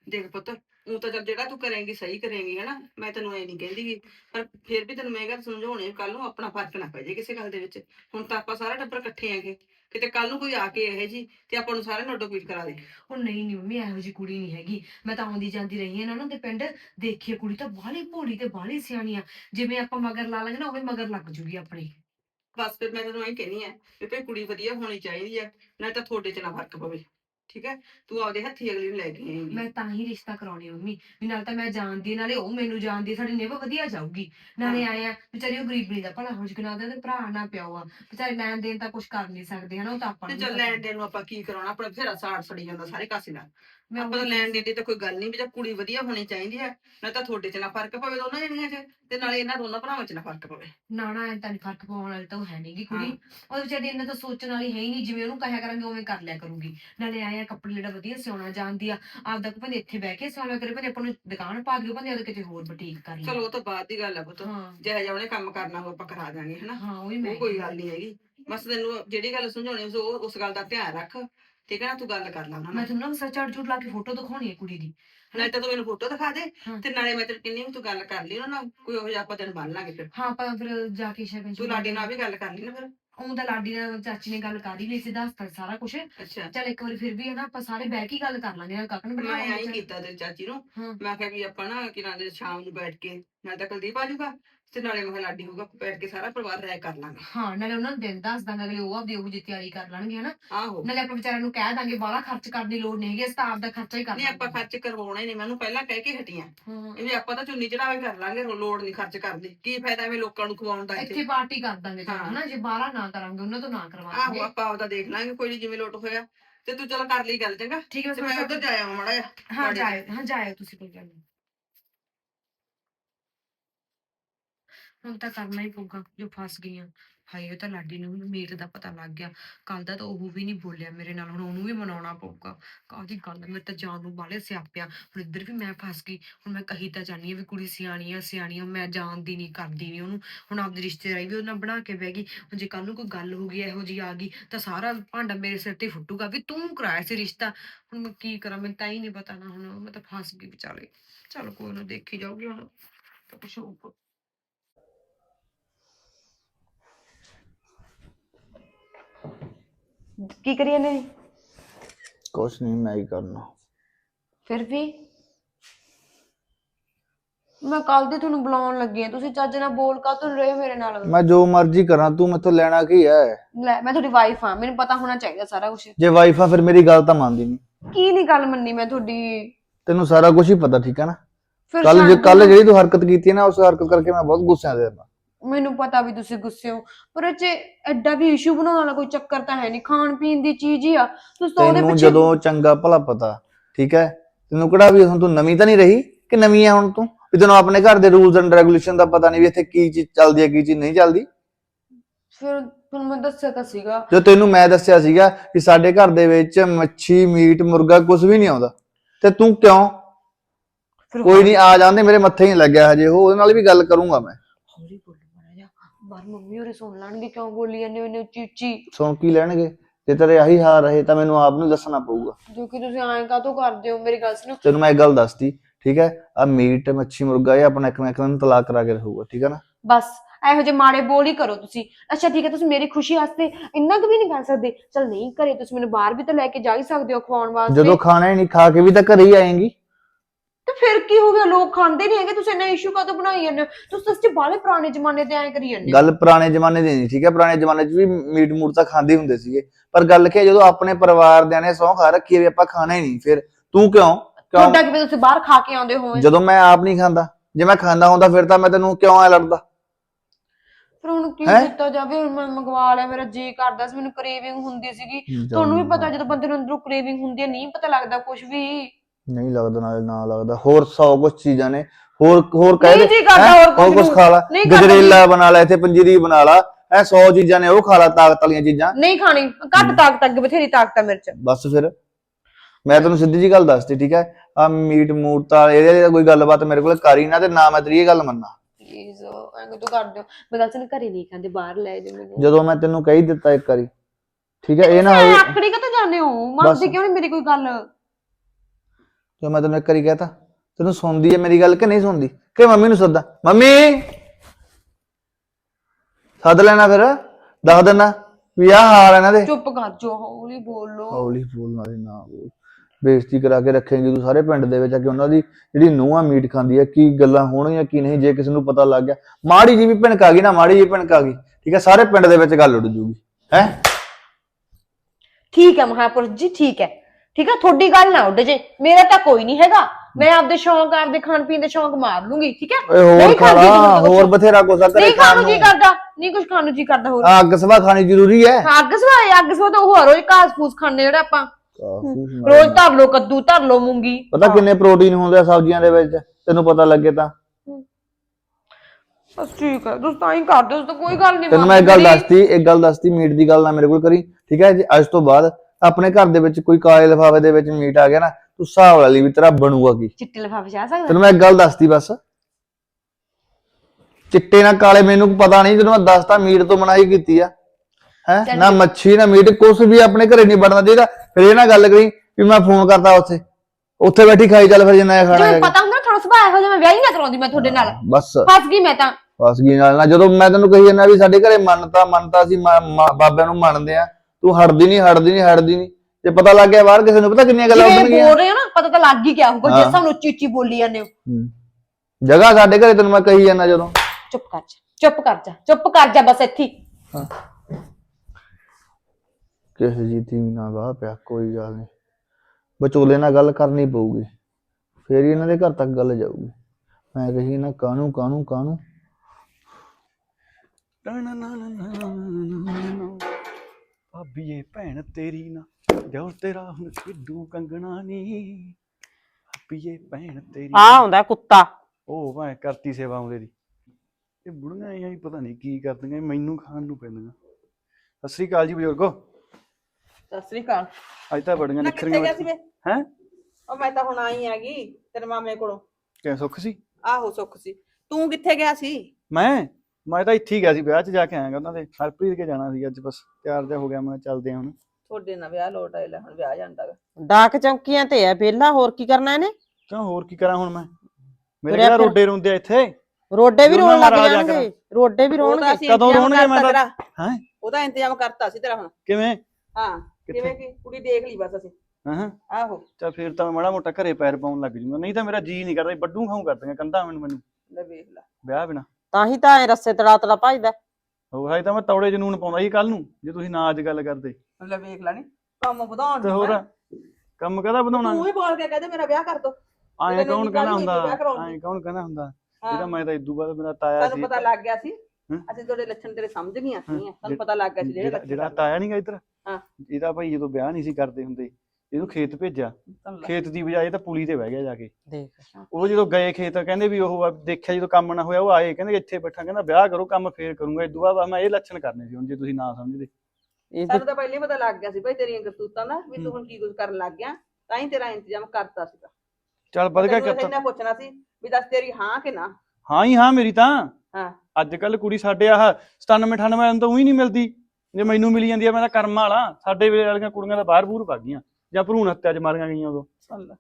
ਦੇਖ ਪੁੱਤ ਉਹ ਤਾਂ ਚੱਲ ਜਿਹੜਾ ਤੂੰ ਕਰੇਂਗੀ ਸਹੀ ਕਰੇਂਗੀ ਹਨਾ? ਮੈਂ ਤੈਨੂੰ ਐ ਨਹੀਂ ਕਹਿੰਦੀ ਗੀ ਪਰ ਫਿਰ ਵੀ ਤੈਨੂੰ ਮੈਂ ਇਹ ਗੱਲ ਸਮਝਾਉਣੀ ਕੱਲ ਨੂੰ ਆਪਣਾ ਫ਼ਰਕ ਨਾ ਪੈ ਜੇ ਕਿਸੇ ਗੱਲ ਦੇ ਵਿੱਚ। ਹੁਣ ਤਾਂ ਆਪਾਂ ਸਾਰਾ ਟੱਬਰ ਇਕੱਠੇ ਆਂਗੇ ਕਿਤੇ ਕੱਲ ਨੂੰ ਕੋਈ ਆ ਕੇ ਇਹ ਜੀ ਤੇ ਆਪਾਂ ਨੂੰ ਸਾਰਿਆਂ ਨੂੰ ਡੋਪੀਟ ਕਰਾ ਦੇ। ਉਹ ਨਹੀਂ ਨਹੀਂ ਮੰਮੀ ਇਹੋ ਜੀ ਕੁੜੀ ਨਹੀਂ ਹੈਗੀ। ਮੈਂ ਤਾਂ ਆਉਂਦੀ ਜਾਂਦੀ ਰਹੀ ਆ ਨਾ ਉਹਨਾਂ ਦੇ ਪਿੰਡ ਦੇਖੀ ਕੁੜੀ ਤਾਂ ਬਾਹਲੀ ਭੋਲੀ ਤੇ ਬਾਹਲੀ ਸਿਆਣੀ ਆ। ਜਿਵੇਂ ਆਪਾਂ ਮਗਰ ਲਾ ਲਾਂਗੇ ਨਾ ਉਵੇਂ ਮਗਰ ਲੱਗ ਜੂਗੀ ਆਪਣੀ। ਬਸ ਫਿਰ ਮੈਂ ਤੈਨੂੰ ਐਂ ਕਹਿਨੀ ਆ ਵੀ ਭਈ ਕੁੜੀ ਵਧੀਆ ਹੋਣੀ ਚਾਹੀਦੀ ਆ ਨਾ ਤਾਂ ਤੁਹਾਡੇ 'ਚ ਨਾ ਫ਼ਰਕ ਪਵੇ। ਠੀਕ ਹੈ? ਤੂੰ ਆਪਦੇ ਹੱਥੀ ਅਗਲੀ ਨੂੰ ਲੈ ਕੇ ਆਏਂਗੀ। ਮੈਂ ਤਾਂ ਹੀ ਰਿਸ਼ਤਾ ਕਰਾਉਣੀ ਆ ਮੰਮੀ। ਵੀ ਨਾਲ ਤਾਂ ਮੈਂ ਜਾਣਦੀ ਨਾਲੇ ਉਹ ਮੈਨੂੰ ਜਾਣਦੀ ਆ, ਸਾਡੀ ਨਿਭ ਵਧੀਆ ਜਾਊਗੀ। ਨਾਲੇ ਆਏ ਆ ਵਿਚਾਰੀ ਉਹ ਗਰੀਬਣੀ ਦਾ ਭਲਾ ਹੋ ਜਗਨਾ ਦੇ ਭਰਾ ਨਾ ਪਿਓ ਆ। ਵਿਚਾਰੇ ਲੈਣ ਦੇਣ ਤਾਂ ਕੁਝ ਕਰ ਨਹੀਂ ਸਕਦੇ ਹਨਾ ਉਹ ਤਾਂ ਆਪਾਂ ਤੇ ਨੂੰ ਚੱਲ। ਲੈਣ ਦੇਣ ਨੂੰ ਆਪਾਂ ਕੀ ਕਰਾਉਣਾ ਆਪਣਾ ਬਥੇਰਾ ਸਾੜ ਸੜੀ ਜਾਂਦਾ ਸਾਰੇ ਕਾਸੇ ਨਾਲ। ਮੈਂ ਆਪਾਂ ਤਾਂ ਉਹੀ ਲੈਣ ਦੇਣ ਦੀ ਤਾਂ ਕੋਈ ਗੱਲ ਨਹੀਂ ਵੀ ਜੇ ਕੁੜੀ ਵਧੀਆ ਹੋਣੀ ਚਾਹੀਦੀ ਹੈ ਨਾ ਤਾਂ ਤੁਹਾਡੇ 'ਚ ਨਾ ਫ਼ਰਕ ਪਵੇ ਦੋਨਾਂ ਜਣੀਆਂ 'ਚ ਤੇ ਨਾਲੇ ਇਹਨਾਂ ਦੋਨਾਂ ਭਰਾਵਾਂ 'ਚ ਨਾ ਫ਼ਰਕ ਪਵੇ। ਨਾ ਨਾ ਐ ਤਾਂ ਨੀ ਫ਼ਰਕ ਪਾਉਣ ਵਾਲੀ ਤਾਂ ਉਹ ਹੈ ਨਹੀਂਗੀ ਕੁੜੀ। ਹਾਂ। ਉਹ ਵਿਚਾਰੀ ਇਹਨਾਂ ਤਾਂ ਸੋਚਣ ਵਾਲੀ ਹੈ ਹੀ ਨਹੀਂ ਜਿਵੇਂ ਉਹਨੂੰ ਕਹਿਆ ਕਰਾਂਗੇ ਉਵੇਂ ਕਰ ਲਿਆ ਕਰੂਗੀ। ਨਾਲੇ ਆਇਆ ਕੱਪੜੇ ਜਿਹੜਾ ਵਧੀਆ ਸਿਉਣਾ ਜਾਣਦੀ ਆ ਆਪਦਾ ਕੋ ਭਾਵੇਂ ਇੱਥੇ ਬਹਿ ਕੇ ਸਿਉਣਾ ਕਰੇ ਭਾਵੇਂ ਆਪਾਂ ਨੂੰ ਦੁਕਾਨ ਪਾ ਦਿਓ ਭਾਵੇਂ ਉਹਦੇ ਕਿਤੇ ਹੋਰ ਬੁਟੀਕ ਕਰ ਲਈ ਚਲੋ ਉਹ ਤਾਂ ਬਾਅਦ ਦੀ ਗੱਲ ਆ ਪੁੱਤ। ਹਾਂ। ਜਿਹੋ ਜਿਹਾ ਉਹਨੇ ਕੰਮ ਕਰਨਾ ਉਹ ਆਪਾਂ ਕਰਾ ਦਾਂਗੇ ਹਨਾ? ਹਾਂ ਉਹੀ ਮੈਂ ਉਹ ਕੋਈ ਗੱਲ ਨਹੀਂ ਹੈਗੀ। ਬਸ ਤੈਨੂੰ ਜਿਹੜੀ ਗੱਲ ਸਮਝਾਉਣੀ ਸੀ ਉਹ ਉਸ ਗੱਲ ਦਾ ਧਿਆਨ ਰੱਖ। ਠੀਕ ਹੈ ਨਾ? ਤੂੰ ਗੱਲ ਕਰ ਲਾ ਉਹਨਾਂ ਮੈਂ ਨਾਲ। ਤੁਹਾਨੂੰ ਨਾ ਸੱਚ ਝੜ ਲਾ ਕੇ ਫੋਟੋ ਦਿਖਾਉਣੀ ਹੈ ਕੁੜੀ ਦੀ। ਨਾਲੇ ਤਾਂ ਤੂੰ ਮੈਨੂੰ ਫੋਟੋ ਦਿਖਾ ਦੇ ਹਾਂ। ਤੇ ਨਾਲੇ ਮੈਂ ਤੈਨੂੰ ਕਿੰਨੀ ਵੀ ਤੂੰ ਗੱਲ ਕਰ ਲਈ ਉਹਨਾਂ ਨਾਲ। ਕੋਈ ਉਹ ਜਿਹਾ ਆਪਾਂ ਦਿਨ ਬੰਨ ਲਾਂਗੇ ਫਿਰ। ਹਾਂ ਆਪਾਂ ਫਿਰ ਜਾ ਕੇ ਸ਼ਗਨ ਤੂੰ ਲਾਡੀ ਨਾਲ ਵੀ ਗੱਲ ਕਰ ਲਈ ਨਾ ਫਿਰ। ਉਹ ਤਾਂ ਲਾਡੀ ਨਾਲ ਚਾਚੀ ਨੇ ਗੱਲ ਕਰ ਹੀ ਲਈ ਸੀ ਦੱਸਤਾ ਸਾਰਾ ਕੁਝ ਅੱਛਾ। ਚੱਲ ਇੱਕ ਵਾਰੀ ਫਿਰ ਵੀ ਹੈ ਨਾ ਆਪਾਂ ਸਾਰੇ ਬਹਿ ਕੇ ਹੀ ਗੱਲ ਕਰ ਲਾਂਗੇ ਕਾਕਨ ਮੈਂ ਬਣਾ ਐਂ ਕੀਤਾ ਤੇਰੀ ਚਾਚੀ ਨੂੰ। ਹਾਂ। ਮੈਂ ਕਿਹਾ ਵੀ ਆਪਾਂ ਨਾ ਕਿ ਨਾਲੇ ਸ਼ਾਮ ਨੂੰ ਬੈਠ ਕੇ ਮੈਂ ਤਾਂ ਕੁਲਦੀਪ ਆ ਜਾਊਗਾ। ਤੇ ਨਾਲੇ ਮੈਂ ਲਾਡੀ ਹੋਊਗਾ ਬੈਠ ਕੇ ਸਾਰਾ ਪਰਿਵਾਰ ਰਹਿ ਕਰ ਲਾਂਗੇ। ਹਾਂ ਨਾਲੇ ਉਹਨਾਂ ਨੂੰ ਦਿਨ ਦੱਸ ਦਾਂਗੇ ਅਗਲੇ ਉਹ ਆਪਦੀ ਉਹ ਜੀ ਤਿਆਰੀ ਕਰ ਲੈਣਗੇ ਹਨਾ? ਆਹੋ। ਨਾਲੇ ਆਪਾਂ ਵਿਚਾਰਿਆਂ ਨੂੰ ਕਹਿ ਦਾਂਗੇ ਬਾਹਲਾ ਖਰਚ ਕਰਨ ਦੀ ਲੋੜ ਨਹੀਂ ਹੈਗੀ ਅਸੀਂ ਤਾਂ ਆਪਦਾ ਖਰਚਾ ਹੀ ਕਰ ਨਹੀਂ ਆਪਾਂ ਖਰਚ ਕਰਵਾਉਣਾ ਹੀ ਨਹੀਂ ਮੈਨੂੰ ਪਹਿਲਾਂ ਕਹਿ ਕੇ ਹਟੀਆਂ। ਹਾਂ। ਇਹ ਵੀ ਆਪਾਂ ਤਾਂ ਚੁੰਨੀ ਚੜਾਵੇ ਕਰ ਲਾਂਗੇ ਲੋੜ ਨਹੀਂ ਖਰਚ ਕਰਦੇ ਕੀ ਫਾਇਦਾ ਐਵੇਂ ਲੋਕਾਂ ਨੂੰ ਖਵਾਉਣ ਦਾ ਇੱਥੇ? ਇੱਥੇ ਪਾਰਟੀ ਕਰ ਦਾਂਗੇ ਹਾਂ। ਹਨਾ? ਜੇ ਬਾਹਲਾ ਨਾ ਕਰਾਂਗੇ ਉਹਨਾਂ ਤੋਂ ਨਾ ਆਹੋ ਦਾਂਗੇ ਆਪਾਂ ਆਪਦਾ ਦੇਖ ਲਾਂਗੇ ਕੋਈ ਨੀ ਜਿਵੇਂ ਲੋਟ ਹੋਇਆ। ਤੇ ਤੂੰ ਚਲ ਕਰ ਲਈ ਗੱਲ ਚੰਗਾ? ਠੀਕ ਹੈ ਤੇ ਮੈਂ ਉਧਰ ਜਾਇਆ ਮਾੜਾ ਹਾਂ। ਜਾਇਓ ਹਾਂ ਜਾਇਓ ਤੁਸੀਂ ਕੋਈ ਗੱਲ ਨਹੀਂ ਹੁਣ ਤਾਂ ਕਰਨਾ ਹੀ ਪਊਗਾ, ਜੋ ਫਸ ਗਈਆਂ। ਹਾਏ, ਉਹ ਤਾਂ ਲਾਡੀ ਨੂੰ ਵੀ ਮੀਟ ਦਾ ਪਤਾ ਲੱਗ ਗਿਆ। ਕੱਲ ਦਾ ਤਾਂ ਉਹ ਵੀ ਨਹੀਂ ਬੋਲਿਆ ਮੇਰੇ ਨਾਲ, ਹੁਣ ਉਹਨੂੰ ਵੀ ਮਨਾਉਣਾ ਪਊਗਾ। ਕਾਹਦੀ ਗੱਲ ਮੇਰੇ ਤਾਂ ਜਾਨ ਨੂੰ ਬਾਲੇ ਸਿਆਪਿਆ। ਹੁਣ ਇੱਧਰ ਵੀ ਮੈਂ ਫਸ ਗਈ, ਹੁਣ ਮੈਂ ਕਹੀ ਤਾਂ ਜਾਨੀ ਆ ਵੀ ਕੁੜੀ ਸਿਆਣੀ ਆ ਸਿਆਣੀ ਆ ਮੈਂ ਜਾਣਦੀ ਨਹੀਂ, ਕਰਦੀ ਨਹੀਂ ਉਹਨੂੰ। ਹੁਣ ਆਪਦੇ ਰਿਸ਼ਤੇਦਾਰੀ ਵੀ ਉਹਨਾਂ ਬਣਾ ਕੇ ਬਹਿ ਗਈ। ਹੁਣ ਜੇ ਕੱਲ ਨੂੰ ਕੋਈ ਗੱਲ ਹੋ ਗਈ, ਇਹੋ ਜੀ ਆ ਗਈ, ਤਾਂ ਸਾਰਾ ਭਾਂਡਾ ਮੇਰੇ ਸਿਰ ਤੇ ਫੁੱਟੂਗਾ ਵੀ ਤੂੰ ਕਰਾਇਆ ਸੀ ਰਿਸ਼ਤਾ। ਹੁਣ ਮੈਂ ਕੀ ਕਰਾਂ, ਮੈਨੂੰ ਤਾਂ ਹੀ ਨਹੀਂ ਪਤਾ ਨਾ, ਹੁਣ ਮੈਂ ਤਾਂ ਫਸ ਗਈ ਵਿਚਾਲੇ ਚਲ ਕੋਈ ਨਾ, ਦੇਖੀ ਜਾਊਗੀ ਹੁਣ, ਤਾਂ ਕੁਛ ਹੋਊਗਾ। ਕੀ ਕਰੀਏ ਨੇ ਕੁਛ ਨਹੀਂ ਮੈਂ ਹੀ ਕਰਨਾ। ਫਿਰ ਵੀ? ਮੈਂ ਕੱਲ ਦੀ ਤੁਹਾਨੂੰ ਬੁਲਾਉਣ ਲੱਗੀ ਆ ਤੁਸੀਂ ਚੱਜ ਨਾਲ ਬੋਲ ਕਾ ਤੁੰ ਰਹੇ ਹੋ ਮੇਰੇ ਨਾਲ। ਮੈਂ ਜੋ ਮਰਜ਼ੀ ਕਰਾਂ ਤੂੰ ਮੈਥੋਂ ਲੈਣਾ ਕੀ ਹੈ? ਲੈ ਮੈਂ ਤੁਹਾਡੀ ਵਾਈਫ ਆ ਮੈਨੂੰ ਪਤਾ ਹੋਣਾ ਚਾਹੀਦਾ ਸਾਰਾ ਕੁਝ ਜੇ ਵਾਈਫ ਆ ਫਿਰ ਮੇਰੀ ਗੱਲ ਤਾਂ ਮੰਨਦੀ ਨਹੀਂ ਕੀ ਨਹੀਂ ਗੱਲ ਮੰਨੀ ਮੈਂ ਤੁਹਾਡੀ? ਤੈਨੂੰ ਸਾਰਾ ਕੁਝ ਹੀ ਪਤਾ ਠੀਕ ਹੈ ਨਾ? ਫਿਰ ਕੱਲ ਜੇ ਕੱਲ ਜਿਹੜੀ ਤੂੰ ਹਰਕਤ ਕੀਤੀ ਹੈ ਨਾ ਉਸ ਹਰਕਤ ਕਰਕੇ ਮੈਂ ਬਹੁਤ ਗੁੱਸੇ ਆ ਰਿਹਾ ਮੈਨੂੰ ਪਤਾ ਵੀ ਤੁਸੀਂ ਗੁੱਸੇ ਹੋ ਪਰ 'ਚ ਐਡਾ ਵੀ ਇਸ਼ੂ ਬਣਾਉਣ ਵਾਲਾ ਕੋਈ ਚੱਕਰ ਤਾਂ ਹੈ ਨਹੀਂ ਖਾਣ ਪੀਣ ਦੀ ਚੀਜ਼ ਹੀ ਆ। ਤੁਸੀਂ ਤਾਂ ਉਹਦੇ ਤੈਨੂੰ ਪਿੱਛੇ ਜਦੋਂ ਚੰਗਾ ਭਲਾ ਪਤਾ ਠੀਕ ਹੈ? ਤੈਨੂੰ ਕਿਹੜਾ ਵੀ ਹੁਣ ਤੂੰ ਨਵੀਂ ਤਾਂ ਨਹੀਂ ਰਹੀ ਕਿ ਨਵੀਂ ਹੈ ਹੁਣ ਤੂੰ? ਵੀ ਤੈਨੂੰ ਆਪਣੇ ਘਰ ਦੇ ਰੂਲਸ ਐਂਡ ਰੈਗੂਲੇਸ਼ਨ ਦਾ ਪਤਾ ਨਹੀਂ ਵੀ ਇੱਥੇ ਕੀ ਚੀਜ਼ ਚੱਲਦੀ ਹੈ ਕੀ ਚੀਜ਼ ਨਹੀਂ ਚੱਲਦੀ? ਫਿਰ ਤੁਹਾਨੂੰ ਮੈਂ ਦੱਸਿਆ ਤਾਂ ਸੀਗਾ। ਜੋ ਤੈਨੂੰ ਮੈਂ ਦੱਸਿਆ ਸੀਗਾ ਕਿ ਸਾਡੇ ਘਰ ਦੇ ਵਿੱਚ ਮੱਛੀ ਮੀਟ ਮੁਰਗਾ ਕੁਝ ਵੀ ਨਹੀਂ ਆਉਂਦਾ। ਤੇ ਤੂੰ ਕਿਉਂ? ਫਿਰ ਕੋਈ ਨਹੀਂ ਆ ਜਾਂਦੇ ਮੇਰੇ ਮੱਥੇ ਹੀ ਲੱਗਿਆ ਹਜੇ ਉਹ ਉਹਦੇ ਨਾਲ ਵੀ ਗੱਲ ਕਰੂੰਗਾ ਮੈਂ। ਮੰਮੀ ਹੋਰੇ ਸੁਣ ਲੈਣਗੇ ਕਿਉਂ ਬੋਲੀ ਜਾਂਦੇ ਹੋ ਇੰਨੇ ਉੱਚੀ ਉੱਚੀ ਸੁਣ ਕੀ ਲੈਣਗੇ? ਜੇ ਤੇਰੇ ਆਹੀ ਹਾਲ ਰਹੇ ਤਾਂ ਮੈਨੂੰ ਆਪ ਨੂੰ ਦੱਸਣਾ ਪਊਗਾ। ਜੋ ਕਿ ਤੁਸੀਂ ਐਂ ਕਾਹਤੋਂ ਕਰਦੇ ਹੋ? ਮੇਰੀ ਗੱਲ ਸੁਣੋ। ਤੈਨੂੰ ਮੈਂ ਇੱਕ ਗੱਲ ਦੱਸਤੀ ਠੀਕ ਹੈ? ਆ ਮੀਟ ਮੱਛੀ ਮੁਰਗਾ ਇਹ ਆਪਣਾ ਇੱਕ ਨਾ ਇੱਕ ਦਿਨ ਤਲਾਕ ਕਰਾ ਕੇ ਰਹੂਗਾ ਠੀਕ ਹੈ ਨਾ? ਬਸ ਇਹੋ ਜਿਹੇ ਮਾੜੇ ਬੋਲ ਹੀ ਕਰੋ ਤੁਸੀਂ। ਅੱਛਾ ਠੀਕ ਹੈ ਤੁਸੀਂ ਮੇਰੀ ਖੁਸ਼ੀ ਵਾਸਤੇ ਇੰਨਾ ਕੁ ਵੀ ਨਹੀਂ ਕਰ ਸਕਦੇ? ਚਲ ਨਹੀਂ ਘਰੇ ਤੁਸੀਂ ਮੈਨੂੰ ਬਾਹਰ ਵੀ ਤਾਂ ਲੈ ਕੇ ਜਾ ਹੀ ਸਕਦੇ ਹੋ ਖਵਾਉਣ ਵਾਸਤੇ। ਜਦੋਂ ਖਾਣਾ ਹੀ ਨਹੀਂ ਖਾ ਕੇ ਵੀ ਤਾਂ ਘਰੇ ਹੀ ਆਏਂਗੀ। ਤੇ ਫਿਰ ਕੀ ਹੋ ਗਿਆ? ਲੋਕ ਖਾਂਦੇ ਨਹੀਂ ਹੈਗੇ। ਤੁਸੀਂ ਇੰਨਾ ਇਸ਼ੂ ਕਾਹਤੋਂ ਬਣਾਈ ਜਾਂਦੇ ਹੋ? ਤੁਸੀਂ ਸੱਚੀ ਬਾਲੇ ਪੁਰਾਣੇ ਜ਼ਮਾਨੇ ਤੇ ਐਂ ਕਰੀ ਜਾਂਦੇ ਹੋ। ਗੱਲ ਪੁਰਾਣੇ ਜ਼ਮਾਨੇ ਦੀ ਨਹੀਂ ਠੀਕ ਹੈ? ਪੁਰਾਣੇ ਜ਼ਮਾਨੇ 'ਚ ਵੀ ਮੀਟ ਮੂਟ ਤਾਂ ਖਾਂਦੇ ਹੁੰਦੇ ਸੀਗੇ। ਪਰ ਗੱਲ ਕੀ ਹੈ ਜਦੋਂ ਆਪਣੇ ਪਰਿਵਾਰ ਦੇ ਨੇ ਸਹੁੰ ਖਾ ਰੱਖੀ ਹੈ ਵੀ ਆਪਾਂ ਖਾਣਾ ਹੀ ਨਹੀਂ ਫਿਰ ਤੂੰ ਕਿਉਂ? ਕਿਉਂ? ਤੁਹਾਡਾ ਕਿਵੇਂ ਤੁਸੀਂ ਬਾਹਰ ਖਾ ਕੇ ਆਉਂਦੇ ਹੋਵੇ ਜਦੋਂ ਮੈਂ ਆਪ ਨਹੀਂ ਖਾਂਦਾ ਜੇ ਮੈਂ ਖਾਂਦਾ ਹੁੰਦਾ ਫਿਰ ਤਾਂ ਮੈਂ ਤੈਨੂੰ ਕਿਉਂ ਐ ਲੜਦਾ? ਫਿਰ ਹੁਣ ਕੀ ਹੈਂ? ਕੀਤਾ ਜਾਵੇ? ਹੁਣ ਮੈਂ ਮੰਗਵਾ ਲਿਆ ਮੇਰਾ ਜੀ ਕਰਦਾ ਸੀ ਮੈਨੂੰ ਕ੍ਰੇਵਿੰਗ ਹੁੰਦੀ ਸੀਗੀ। ਤੁਹਾਨੂੰ ਵੀ ਪਤਾ ਜਦੋਂ ਬੰਦੇ ਨੂੰ ਅੰਦਰੋਂ ਕ੍ਰੇਵਿੰਗ ਹੁੰਦੀ ਹੈ ਨਹੀਂ ਪਤਾ ਲੱਗਦਾ ਕੁਝ ਵੀ। ਨਹੀਂ ਲੱਗਦਾ ਨਾਲ ਨਾ ਲੱਗਦਾ। ਹੋਰ 100 ਕੁਝ ਚੀਜ਼ਾਂ ਨੇ। ਹੋਰ ਹੋਰ ਕਹਿ ਨਹੀਂ ਦੇ ਜੀ ਕਰਦਾ ਹੈਂ? ਹੋਰ ਕੁਝ ਕੁਝ ਖਾ ਲਾ। ਨਹੀਂ ਕਰਦਾ ਗਜਰੇਲਾ ਬਣਾ ਲੈ ਇੱਥੇ ਪੰਜੀਰੀ ਬਣਾ ਲਾ। ਐ 100 ਚੀਜ਼ਾਂ ਨੇ ਉਹ ਖਾ ਲਾ ਤਾਕਤ ਵਾਲੀਆਂ ਚੀਜ਼ਾਂ। ਨਹੀਂ ਖਾਣੀ। ਘੱਟ ਤਾਕਤ ਅੱਗੇ ਬਥੇਰੀ ਤਾਕਤ ਆ ਮੇਰੇ ਚ ਬਸ ਫਿਰ। ਮੈਂ ਤੈਨੂੰ ਸਿੱਧੀ ਜੀ ਗੱਲ ਦੱਸਤੀ ਠੀਕ ਹੈ? ਆ ਮੀਟ ਮੂਟ ਤਾਂ ਇਹਦੇ ਲਈ ਤਾਂ ਕੋਈ ਗੱਲਬਾਤ ਮੇਰੇ ਕੋਲ ਕਰੀ ਨਾ ਤੇ ਨਾ ਮੈਂ ਤੇਰੀ ਇਹ ਗੱਲ ਮੰਨਾਂ। ਪਲੀਜ਼ ਐਂ ਕਿਉਂ ਕਰਦੇ ਹੋ? ਮੈਂ ਗੱਲ ਸੁਣ ਘਰੇ ਨਹੀਂ ਖਾਂਦੇ ਬਾਹਰ ਲੈ ਜਾ ਮੈਨੂੰ ਜਦੋਂ ਮੈਂ ਤੈਨੂੰ ਕਹੀ ਦਿੱਤਾ ਇੱਕ ਵਾਰੀ ਠੀਕ ਹੈ? ਇਹ ਨਾ ਹੋਵੇ ਆਖੜੀ ਕਾ ਜਾਂਦੇ ਹੋ? ਮੰਨਦੇ ਕਿਉਂ ਨਹੀਂ ਮੇਰੀ ਕੋਈ ਗੱਲ ਜੋ ਮੈਂ ਤੈਨੂੰ ਇੱਕ ਵਾਰੀ ਕਹਤਾ ਤੈਨੂੰ ਸੁਣਦੀ ਹੈ ਮੇਰੀ ਗੱਲ ਕਿ ਨਹੀਂ ਸੁਣਦੀ? ਕਿ ਮੰਮੀ ਨੂੰ ਸੱਦਾ? ਮੰਮੀ! ਸੱਦ ਲੈਣਾ ਫਿਰ ਦੱਸ ਦੇਣਾ ਵੀ ਆਹ ਹਾਲ ਇਹਨਾਂ ਦੇ। ਚੁੱਪ ਕਰ ਜੋ ਹੌਲੀ ਬੋਲੋ। ਹੌਲੀ ਬੋਲ ਨਾਲੇ ਨਾ ਬੋਲ। ਬੇਇੱਜ਼ਤੀ ਕਰਾ ਕੇ ਰੱਖੇਂਗੀ ਤੂੰ ਸਾਰੇ ਪਿੰਡ ਦੇ ਵਿੱਚ ਆ ਕਿ ਉਹਨਾਂ ਦੀ ਜਿਹੜੀ ਨੂੰਹਾਂ ਮੀਟ ਖਾਂਦੀ ਹੈ ਕੀ ਗੱਲਾਂ ਹੋਣਗੀਆਂ ਕੀ ਨਹੀਂ ਜੇ ਕਿਸੇ ਨੂੰ ਪਤਾ ਲੱਗ ਗਿਆ। ਮਾੜੀ ਜੀ ਵੀ ਭਿਣਕ ਆ ਗਈ ਨਾ ਮਾੜੀ ਜੀ ਭਿਣਕ ਆ ਗਈ ਠੀਕ ਹੈ? ਸਾਰੇ ਪਿੰਡ ਦੇ ਵਿੱਚ ਗੱਲ ਉੱਡ ਜੂਗੀ ਹੈ? ਠੀਕ ਹੈ ਮਹਾਪੁਰਸ਼ ਜੀ ਠੀਕ ਹੈ। ਠੀਕ ਹੈ ਤੁਹਾਡੀ ਗੱਲ ਨਾ ਉੱਡ ਜੇ। ਮੇਰਾ ਤਾਂ ਕੋਈ ਨਹੀਂ ਹੈਗਾ। ਮੈਂ ਆਪਦੇ ਸ਼ੌਂਕ ਆਪਦੇ ਖਾਣ ਪੀਣ ਦੇ ਸ਼ੌਂਕ ਮਾਰ ਲੂੰਗੀ ਠੀਕ ਹੈ ਓਏ ਹੋਰ ਨਹੀਂ ਖਾ ਖਾਂਦੀ ਤੂੰ ਲਾ ਕੁਛ। ਹੋਰ ਬਥੇਰਾ ਆ ਘਰੇ ਨਹੀਂ ਖਾਣ ਖਾਣ ਨੂੰ। ਜੀ ਕਰਦਾ। ਨਹੀਂ ਕੁਝ ਖਾਣ ਨੂੰ ਜੀ ਕਰਦਾ ਹੋਰ। ਆ ਅੱਗ ਸਵਾ ਖਾਣੀ ਜ਼ਰੂਰੀ ਹੈ। ਅੱਗ ਸਵਾਏ ਅੱਗ ਸਵਾ ਤਾਂ ਉਹ ਰੋਜ਼ ਘਾਸ ਫੂਸ ਖਾਂਦੇ ਜਿਹੜਾ ਆਪਾਂ। ਰੋਜ਼ ਧਰ ਲੋ ਕੱਦੂ ਧਰ ਲੋ ਮੂੰਗੀ। ਪਤਾ ਕਿੰਨੇ ਪ੍ਰੋਟੀਨ ਹੁੰਦੇ ਆ ਸਬਜ਼ੀਆਂ ਦੇ ਵਿੱਚ? ਤੈਨੂੰ ਪਤਾ ਲੱਗੇ ਤਾਂ। ਬਸ ਠੀਕ ਹੈ ਤੁਸੀਂ ਤਾਂ ਹੀ ਕਰਦੇ ਹੋ ਤਾਂ ਕੋਈ ਗੱਲ ਨਹੀਂ ਤੈਨੂੰ ਮੈਂ ਇੱਕ ਗੱਲ ਦੱਸਤੀ ਇੱਕ ਗੱਲ ਦੱਸਤੀ ਮੀਟ ਦੀ ਗੱਲ ਨਾ ਮੇਰੇ ਕੋਲ ਕਰੀ ਠੀਕ ਹੈ? ਜੀ ਅੱਜ ਤੋਂ ਬਾਅਦ ਆਪਣੇ ਘਰ ਦੇ ਵਿੱਚ ਕੋਈ ਕਾਲੇ ਲਿਫਾਫੇ ਦੇ ਵਿੱਚ ਮੀਟ ਆ ਗਿਆ ਨਾ ਤੂੰ ਹਿਸਾਬ ਵਾਲੀ ਵੀ ਤੇਰਾ ਬਣੂਗਾ ਕੀ। ਚਿੱਟੇ ਲਿਫਾਫੇ ਜਾ ਸਕਦਾ? ਤੈਨੂੰ ਮੈਂ ਇੱਕ ਗੱਲ ਦੱਸਤੀ ਬਸ। ਚਿੱਟੇ ਨਾ ਕਾਲੇ ਮੈਨੂੰ ਪਤਾ ਨਹੀਂ ਤੈਨੂੰ ਮੈਂ ਦੱਸਤਾ ਮੀਟ ਤੋਂ ਮਨਾਹੀ ਕੀਤੀ ਆ। ਹੈ ਨਾ ਮੱਛੀ ਨਾ ਮੀਟ ਕੁਛ ਵੀ ਆਪਣੇ ਘਰੇ ਨਹੀਂ ਬਣਨਾ ਚਾਹੀਦਾ। ਫਿਰ ਇਹ ਨਾ ਗੱਲ ਕਰੀ ਵੀ ਮੈਂ ਫੋਨ ਕਰਤਾ ਉੱਥੇ। ਉੱਥੇ ਬੈਠੀ ਖਾਈ ਚੱਲ ਫਿਰ ਜਿੰਨਾ ਇਹ ਖਾਣਾ ਹੈਗਾ। ਪਤਾ ਹੁੰਦਾ ਥੋੜਾ ਸੁਭਾਅ ਇਹੋ ਜਿਹਾ ਮੈਂ ਵਿਆਹ ਹੀ ਨਾ ਕਰਾਉਂਦੀ ਮੈਂ ਤੁਹਾਡੇ ਨਾਲ। ਬਸ। ਫਸ ਗਈ ਮੈਂ ਤਾਂ। ਬਸ ਕੀ ਨਾਲ ਨਾ ਜਦੋਂ ਮੈਂ ਤੈਨੂੰ ਕਹੀ ਜਾਂਦਾ ਵੀ ਸਾਡੇ ਘਰੇ ਮੰਨਤਾ ਮੰਨਤਾ ਸੀ ਬਾਬਿਆਂ ਨੂੰ ਮੰਨਦੇ ਆ ਤੂੰ ਹਟਦੀ ਨਹੀਂ ਹਟਦੀ ਨਹੀਂ ਹਟਦੀ ਨਹੀਂ ਜੇ ਪਤਾ ਲੱਗ ਗਿਆ ਬਾਹਰ ਕਿਸੇ ਨੂੰ ਪਤਾ ਕਿੰਨੀਆਂ ਗੱਲਾਂ ਜਿਵੇਂ ਬੋਲ ਰਹੇ ਹੋ ਨਾ ਪਤਾ ਤਾਂ ਲੱਗ ਹੀ ਗਿਆ ਹੋਊਗਾ। ਜਿਸ ਨਾਲ ਉੱਚੀ ਉੱਚੀ ਬੋਲੀ ਜਾਂਦੇ ਹੋ। ਜਗ੍ਹਾ ਸਾਡੇ ਘਰੇ ਤੈਨੂੰ ਮੈਂ ਕਹੀ ਜਾਂਦਾ ਜਦੋਂ ਚੁੱਪ ਕਰ ਜਾ ਚੁੱਪ ਕਰ ਜਾ ਚੁੱਪ ਕਰ ਜਾ ਬਸ ਇੱਥੇ ਹੀ। ਕਿਸੇ ਜੀ ਦੀ ਨਾ ਵਾਹ ਪਿਆ ਕੋਈ ਗੱਲ ਨਹੀਂ ਵਿਚੋਲੇ ਨਾਲ ਗੱਲ ਕਰਨੀ ਪਊਗੀ ਫੇਰ ਹੀ ਇਹਨਾਂ ਦੇ ਘਰ ਤੱਕ ਗੱਲ ਜਾਊਗੀ ਮੈਂ ਕਹੀ ਨਾ ਕਾਹਨੂੰ ਕਾਹਨੂੰ ਕਾਹਨੂੰ ਭਾਬੀਏ ਭੈਣ ਤੇਰੀ ਨਾ ਦਿਲ ਤੇਰਾ ਹੁਣ ਕਿੱਡੂ ਕੰਗਣਾ ਨੀ। ਭਾਬੀਏ ਭੈਣ ਤੇਰੀ ਆ ਆਉਂਦਾ ਕੁੱਤਾ। ਉਹ ਮੈਂ ਕਰਤੀ ਸੇਵਾ ਉਹਦੇ ਦੀ। ਇਹ ਬੁੜੀਆਂ ਇਹ ਹੀ ਪਤਾ ਨਹੀਂ ਕੀ ਕਰਦੀਆਂ ਮੈਨੂੰ ਖਾਣ ਨੂੰ ਪੈਂਦੀਆਂ। ਸਤਿ ਸ੍ਰੀ ਅਕਾਲ ਜੀ ਬਜ਼ੁਰਗੋ। ਸਤਿ ਸ੍ਰੀ ਅਕਾਲ। ਅੱਜ ਤਾਂ ਬੜੀਆਂ ਨਾ ਕਿੱਥੇ ਗਿਆ ਸੀ ਵੇ? ਹੈ? ਉਹ ਮੈਂ ਤਾਂ ਹੁਣ ਆਈ ਹੈਗੀ ਤੇਰੇ ਮਾਮੇ ਕੋਲੋਂ। ਕਿਵੇਂ ਸੁੱਖ ਸੀ? ਆਹੋ ਸੁੱਖ ਸੀ। ਤੂੰ ਕਿੱਥੇ ਗਿਆ ਸੀ? ਮੈਂ? ਮੈਂ ਤਾਂ ਇੱਥੇ ਹੀ ਗਿਆ ਸੀ ਵਿਆਹ 'ਚ ਜਾ ਕੇ ਆਇਆਗਾ ਉਹਨਾਂ ਦੇ ਹਰਪ੍ਰੀਤ ਕੇ ਜਾਣਾ ਸੀ ਅੱਜ ਬਸ ਤਿਆਰ ਜਿਹਾ ਹੋ ਗਿਆ ਮੈਂ ਚੱਲਦੇ ਹਾਂ ਹੁਣ। ਤੁਹਾਡੇ ਨਾਲ ਵਿਆਹ ਲੋਟ ਆਇਲਾ ਹੁਣ ਵਿਆਹ ਜਾਂਦਾ ਗਾ। ਡਾਕ ਚੌਂਕੀਆਂ ਤੇ ਆ ਵਿਹਲਾ ਹੋਰ ਕੀ ਕਰਨਾ ਇਹਨੇ? ਕਿਉਂ ਹੋਰ ਕੀ ਕਰਾਂ ਹੁਣ ਮੈਂ? ਮੇਰੇ ਕਿਹੜਾ ਰੋਡੇ ਰੋਂਦੇ ਆ ਇੱਥੇ? ਰੋਡੇ ਵੀ ਰੋਣ ਲੱਗ ਜਾਣਗੇ ਰੋਡੇ ਵੀ ਰੋਣਗੇ। ਕਦੋਂ ਇੰਤਜ਼ਾਮ ਰੋਣਗੇ? ਮੈਂ ਕਰਤਾ ਤਾਂ-। ਹੈਂ? ਉਹਦਾ ਇੰਤਜ਼ਾਮ ਕਰਤਾ ਸੀ ਤੇਰਾ ਹੁਣ। ਕਿਵੇਂ? ਹਾਂ ਕਿਵੇਂ ਕਿ ਕੁੜੀ ਦੇਖ ਲਈ ਬਸ ਅਸੀਂ। ਹਾਂ ਆਹੋ। ਚੱਲ ਫਿਰ ਤਾਂ ਮੈਂ ਮਾੜਾ ਮੋਟਾ ਘਰੇ ਪੈਰ ਪਾਉਣ ਲੱਗ ਜੂਗਾ ਨਹੀਂ ਤਾਂ ਮੇਰਾ ਜੀ ਨਹੀਂ ਕਰਦਾ ਵੱਡੂ ਖਾਉ ਕਰਦੀਆਂ ਕੰਧਾਂ ਮੈਨੂੰ ਮੈਨੂੰ। ਲੈ ਵੇਖ ਲੈ। ਵਿਆਹ ਬਿਨਾ। ਤਾਂ ਹੀ ਤਾਂ ਐ ਰਸਤੇ ਤੜਾ ਤੜਾ ਭਜਦਾ। ਹੋ ਹਾਈ ਤਾਂ ਮੈਂ ਤੌੜੇ ਜਨੂਨ ਪਾਉਂਦਾ ਸੀ ਕੱਲ ਨੂੰ ਜੇ ਤੁਸੀਂ ਨਾ ਅੱਜ ਗੱਲ ਕਰਦੇ। ਲੈ ਵੇਖ ਲੈ ਨੀ ਕੰਮ ਵਧਾਉਣ ਤੇ ਨੂੰ ਹੋਰ ਹੈਂ। ਕੰਮ ਕਾਹਦਾ ਵਧਾਉਣਾ? ਤੂੰ ਹੀ ਬੋਲ ਕੇ ਕਹਦੇ ਮੇਰਾ ਵਿਆਹ ਕਰ ਦੋ। ਐਂ ਜਦੋਂ ਕੌਣ ਕਹਿੰਦਾ ਹੁੰਦਾ। ਐਂ ਕੌਣ ਕਹਿੰਦਾ ਹੁੰਦਾ? ਇਹ ਹਾਂ। ਤਾਂ ਮੈਂ ਤਾਂ ਇਦੋਂ ਬਾਅਦ ਮੇਰਾ ਤਾਇਆ ਸਾਨੂੰ ਸੀ। ਪਤਾ ਲੱਗ ਗਿਆ ਸੀ? ਹਮ? ਅਸੀਂ ਤੁਹਾਡੇ ਲੱਛਣ ਤੇਰੇ ਸਮਝ ਨਹੀਂ ਆਸੀਆਂ ਸਾਨੂੰ ਜਿਹੜਾ- ਪਤਾ ਲੱਗ ਗਿਆ ਸੀ ਜਿਹੜੇ ਲੱਛਣ। ਤਾਇਆ ਨਹੀਂਗਾ ਇੱਧਰ। ਹਾਂ। ਇਹਦਾ ਭਾਈ ਜਦੋਂ ਵਿਆਹ ਨਹੀਂ ਸੀ ਕਰਦੇ ਹੁੰਦੇ ਇਹਨੂੰ ਖੇਤ ਭੇਜਿਆ। ਖੇਤ ਦੀ ਬਜਾਏ ਤਾਂ ਪੁਲੀ ਤੇ ਬਹਿ ਗਿਆ ਜਾ ਕੇ। ਦੇਖ। ਉਹ ਜਦੋਂ ਗਏ ਖੇਤ ਕਹਿੰਦੇ ਵੀ ਉਹ ਆ- ਦੇਖਿਆ ਜਦੋਂ ਕੰਮ ਨਾ ਹੋਇਆ ਉਹ ਆਏ ਕਹਿੰਦੇ ਇੱਥੇ ਬੈਠਾ ਕਹਿੰਦਾ ਵਿਆਹ ਕਰੋ ਕੰਮ ਫੇਰ ਕਰੂੰਗਾ। ਇਦੋਂ ਬਾਅਦ ਮੈਂ ਇਹ ਲੱਛਣ ਕਰਨੇ ਸੀ ਹੁਣ ਜੇ ਤੁਸੀਂ ਨਾ ਸਮਝਦੇ। ਇਹ ਸਾਨੂੰ ਤਾਂ ਪਹਿਲਾਂ ਹੀ ਪਤਾ ਲੱਗ ਗਿਆ ਸੀ ਭਾਈ ਤੇਰੀਆਂ ਕਰਤੂਤਾਂ ਦਾ ਵੀ ਤੂੰ ਹੁਣ ਕੀ ਕੁਝ ਕਰਨ ਲੱਗ ਗਿਆ ਤਾਂ ਹੀ ਤੇਰਾ ਇੰਤਜ਼ਾਮ ਕਰਤਾ ਸੀਗਾ। ਚੱਲ ਵਧ ਗਿਆ ਕਰਤਾ। ਇੰਨਾ ਪੁੱਛਣਾ ਸੀ ਵੀ ਦੱਸ ਤੇਰੀ ਹਾਂ ਕਿ ਨਾ? ਹਾਂ ਹੀ ਹਾਂ ਮੇਰੀ ਤਾਂ। ਹਾਂ। ਅੱਜ ਕੱਲ ਕੁੜੀ ਸਾਡੇ ਆਹ 97 98 ਨੂੰ ਤਾਂ ਉਹੀ ਨਹੀਂ ਮਿਲਦੀ। ਜੇ ਮੈਨੂੰ ਮਿਲੀ ਜਾਂਦੀ ਆ ਮੈਂ ਤਾਂ ਕਰਮ ਵਾਲਾ। ਸਾਡੇ ਵੇਲੇ ਵਾਲੀਆਂ ਕੁੜੀਆਂ ਤਾਂ ਬਾਹਰ ਬੂਰ ਭੱਗ ਗਈਆਂ। ਜਾਂ ਭਰੂਣ ਹੱਤਿਆ ਚ ਮਾਰੀਆਂ ਗਈਆਂ ਉਦੋਂ। ਚੱਲ।